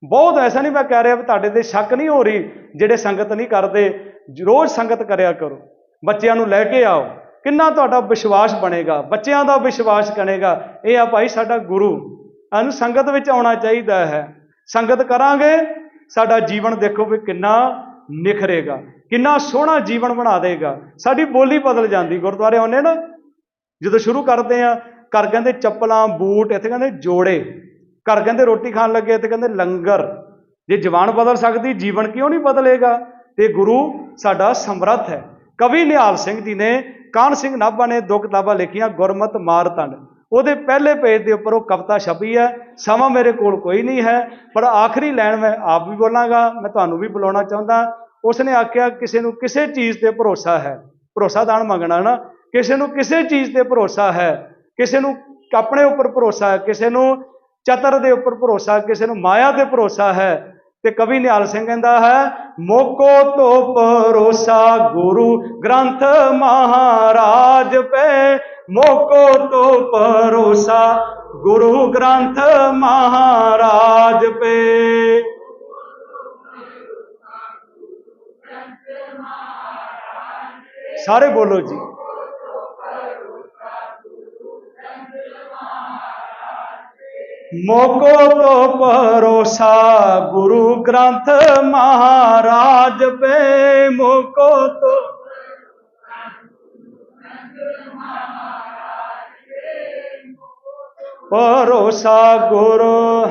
ਬਹੁਤ ਐਸਾ ਨਹੀਂ ਮੈਂ ਕਹਿ ਰਿਹਾ ਵੀ ਤੁਹਾਡੇ ਤੇ ਸ਼ੱਕ ਨਹੀਂ ਹੋ ਰਹੀ, ਜਿਹੜੇ ਸੰਗਤ ਨਹੀਂ ਕਰਦੇ, ਰੋਜ਼ ਸੰਗਤ ਕਰਿਆ ਕਰੋ। ਬੱਚਿਆਂ ਨੂੰ ਲੈ ਕੇ ਆਓ। ਕਿੰਨਾ ਤੁਹਾਡਾ ਵਿਸ਼ਵਾਸ ਬਣੇਗਾ? ਬੱਚਿਆਂ ਦਾ ਵਿਸ਼ਵਾਸ ਕਰੇਗਾ, ਇਹ ਆ ਭਾਈ ਸਾਡਾ ਗੁਰੂ। ਸਾਨੂੰ ਸੰਗਤ ਵਿੱਚ ਆਉਣਾ ਚਾਹੀਦਾ ਹੈ। ਸੰਗਤ ਕਰਾਂਗੇ, ਸਾਡਾ ਜੀਵਨ ਦੇਖੋ ਵੀ ਕਿੰਨਾ ਨਿਖਰੇਗਾ, ਕਿੰਨਾ ਸੋਹਣਾ ਜੀਵਨ ਬਣਾ ਦੇਗਾ। ਸਾਡੀ ਬੋਲੀ ਬਦਲ ਜਾਂਦੀ, ਗੁਰਦੁਆਰੇ ਆਉਂਦੇ ਨਾ ਜਦੋਂ ਸ਼ੁਰੂ ਕਰਦੇ ਆ, ਘਰ ਕਹਿੰਦੇ ਚੱਪਲਾਂ, ਬੂਟ, ਇੱਥੇ ਕਹਿੰਦੇ ਜੋੜੇ। ਘਰ ਕਹਿੰਦੇ ਰੋਟੀ ਖਾਣ ਲੱਗੇ, ਇੱਥੇ ਕਹਿੰਦੇ ਲੰਗਰ। ਜੇ ਜਵਾਨ ਬਦਲ ਸਕਦੀ, ਜੀਵਨ ਕਿਉਂ ਨਹੀਂ ਬਦਲੇਗਾ? ਤੇ ਗੁਰੂ ਸਾਡਾ ਸਮਰੱਥ ਹੈ। ਕਵੀ ਨਿਹਾਲ ਸਿੰਘ ਜੀ ਨੇ ਕਾਨ ਸਿੰਘ ਨਾਭਾ ਨੇ ਦੋ ਕਿਤਾਬਾਂ ਲਿਖੀਆਂ, ਗੁਰਮਤ ਮਾਰਤੰਡ ਉਹਦੇ ਪਹਿਲੇ ਪੇਜ ਦੇ ਉੱਪਰ ਉਹ ਕਵਿਤਾ ਛਪੀ ਹੈ, ਸਮਾਂ ਮੇਰੇ ਕੋਲ ਕੋਈ ਨਹੀਂ ਹੈ, ਪਰ ਆਖਰੀ ਲਾਈਨ ਮੈਂ ਆਪ ਵੀ ਬੋਲਾਂਗਾ, ਮੈਂ ਤੁਹਾਨੂੰ ਵੀ ਬੁਲਾਉਣਾ ਚਾਹੁੰਦਾ। ਉਸਨੇ ਆਖਿਆ, ਕਿਸੇ ਨੂੰ ਕਿਸੇ ਚੀਜ਼ ਤੇ ਭਰੋਸਾ ਹੈ। ਭਰੋਸਾ ਦਾਨ ਮੰਗਣਾ ਨਾ? ਕਿਸੇ ਨੂੰ ਕਿਸੇ ਚੀਜ਼ ਤੇ ਭਰੋਸਾ ਹੈ, ਕਿਸੇ ਨੂੰ ਆਪਣੇ ਉੱਪਰ ਭਰੋਸਾ ਹੈ, ਕਿਸੇ ਨੂੰ ਚਤਰ ਦੇ ਉੱਪਰ ਭਰੋਸਾ ਕਿਸੇ ਨੂੰ ਮਾਇਆ ਤੇ ਭਰੋਸਾ ਹੈ, ਤੇ ਕਵੀ ਨਿਹਾਲ ਸਿੰਘ ਕਹਿੰਦਾ ਹੈ, ਮੋਕੋ ਤੋਂ ਭਰੋਸਾ ਗੁਰੂ ਗ੍ਰੰਥ ਮਹਾਰਾਜ ਪੇ, ਮੋਕੋ ਤੋਂ ਭਰੋਸਾ ਗੁਰੂ ਗ੍ਰੰਥ ਮਹਾਰਾਜ ਪੇ। ਸਾਰੇ ਬੋਲੋ ਜੀ। ਮੋਕੋ ਤੋਂ ਭਰੋਸਾ ਗੁਰੂ ਗ੍ਰੰਥ ਮਹਾਰਾਜ ਪੇ। ਮੋਕੋ ਤੋਂ ਭਰੋਸਾ ਗੁਰੂ।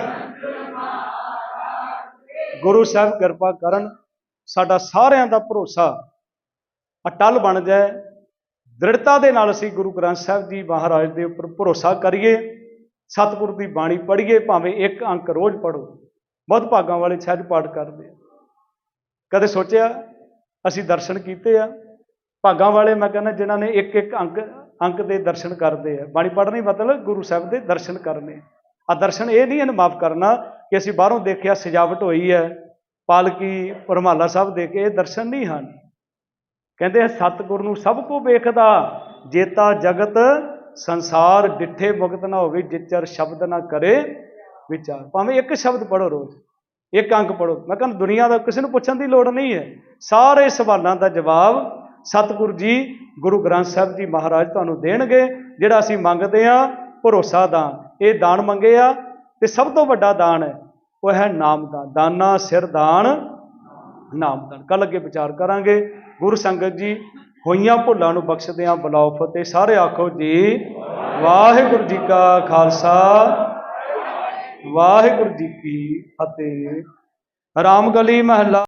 ਗੁਰੂ ਸਾਹਿਬ ਕਿਰਪਾ ਕਰਨ, ਸਾਡਾ ਸਾਰਿਆਂ ਦਾ ਭਰੋਸਾ ਅਟਲ ਬਣ ਜਾਏ। ਦ੍ਰਿੜਤਾ ਦੇ ਨਾਲ ਅਸੀਂ ਗੁਰੂ ਗ੍ਰੰਥ ਸਾਹਿਬ ਜੀ ਮਹਾਰਾਜ ਦੇ ਉੱਪਰ ਭਰੋਸਾ ਕਰੀਏ। ਸਤਿਗੁਰ ਦੀ ਬਾਣੀ ਪੜ੍ਹੀਏ, ਭਾਵੇਂ ਇੱਕ ਅੰਕ ਰੋਜ਼ ਪੜੋ ਬਹੁਤ ਭਾਗਾਂ ਵਾਲੇ ਛੱਜ ਪਾਠ ਕਰਦੇ ਆ। ਕਦੇ ਸੋਚਿਆ, ਅਸੀਂ ਦਰਸ਼ਨ ਕੀਤੇ ਆ। ਭਾਗਾਂ ਵਾਲੇ ਮੈਂ ਕਹਿੰਦਾ, ਜਿਨ੍ਹਾਂ ਨੇ ਇੱਕ ਇੱਕ ਅੰਕ ਅੰਕ ਦੇ ਦਰਸ਼ਨ ਕਰਦੇ ਆ। ਬਾਣੀ ਪੜ੍ਹਨੀ ਮਤਲਬ ਗੁਰੂ ਸਾਹਿਬ ਦੇ ਦਰਸ਼ਨ ਕਰਨੇ ਆ। ਦਰਸ਼ਨ ਇਹ ਨਹੀਂ ਇਹਨੂੰ ਮਾਫ ਕਰਨਾ ਕਿ ਅਸੀਂ ਬਾਹਰੋਂ ਦੇਖਿਆ ਸਜਾਵਟ ਹੋਈ ਹੈ। ਪਾਲਕੀ ਪਰਮਾਲਾ ਸਾਹਿਬ ਦੇ ਕੇ ਇਹ ਦਰਸ਼ਨ ਨਹੀਂ ਹਨ। ਕਹਿੰਦੇ ਸਤਿਗੁਰ ਨੂੰ ਸਭ ਕੋ ਵੇਖਦਾ, ਜੇਤਾ ਜਗਤ ਸੰਸਾਰ ਡਿੱਠੇ ਮੁਕਤ ਨਾ ਹੋਵੇ, ਜਿਚਰ ਸ਼ਬਦ ਨਾ ਕਰੇ ਵਿਚਾਰ। ਭਾਵੇਂ ਇੱਕ ਸ਼ਬਦ ਪੜੋ ਰੋਜ਼, ਇੱਕ ਅੰਕ ਪੜੋ ਮੈਂ ਕਹਿੰਦਾ ਦੁਨੀਆ ਦਾ ਕਿਸੇ ਨੂੰ ਪੁੱਛਣ ਦੀ ਲੋੜ ਨਹੀਂ ਹੈ। ਸਾਰੇ ਸਵਾਲਾਂ ਦਾ ਜਵਾਬ ਸਤਿਗੁਰੂ ਜੀ, ਗੁਰੂ ਗ੍ਰੰਥ ਸਾਹਿਬ ਜੀ ਮਹਾਰਾਜ ਤੁਹਾਨੂੰ ਦੇਣਗੇ, ਜਿਹੜਾ ਅਸੀਂ ਮੰਗਦੇ ਆ ਭਰੋਸਾ ਦਾਨ। ਇਹ ਦਾਨ ਮੰਗੇ ਆ ਤੇ ਸਭ ਤੋਂ ਵੱਡਾ ਦਾਨ ਹੈ, ਉਹ ਹੈ ਨਾਮ ਦਾਨ ਦਾਨਾ ਸਿਰ ਦਾਨ, ਨਾਮ ਦਾਨ ਕੱਲ ਅੱਗੇ ਵਿਚਾਰ ਕਰਾਂਗੇ। ਗੁਰੂ ਸੰਗਤ ਜੀ ਹੋਈਆਂ ਭੁੱਲਾਂ ਨੂੰ ਬਖਸ਼ਦਿਆਂ ਬੁਲਾਓ ਫਤਿਹ। ਸਾਰੇ ਆਖੋ ਜੀ, ਵਾਹਿਗੁਰੂ ਜੀ ਕਾ ਖਾਲਸਾ। ਵਾਹਿਗੁਰੂ ਜੀ ਕੀ ਫਤਿਹ। ਰਾਮ ਗਲੀ ਮਹੱਲਾ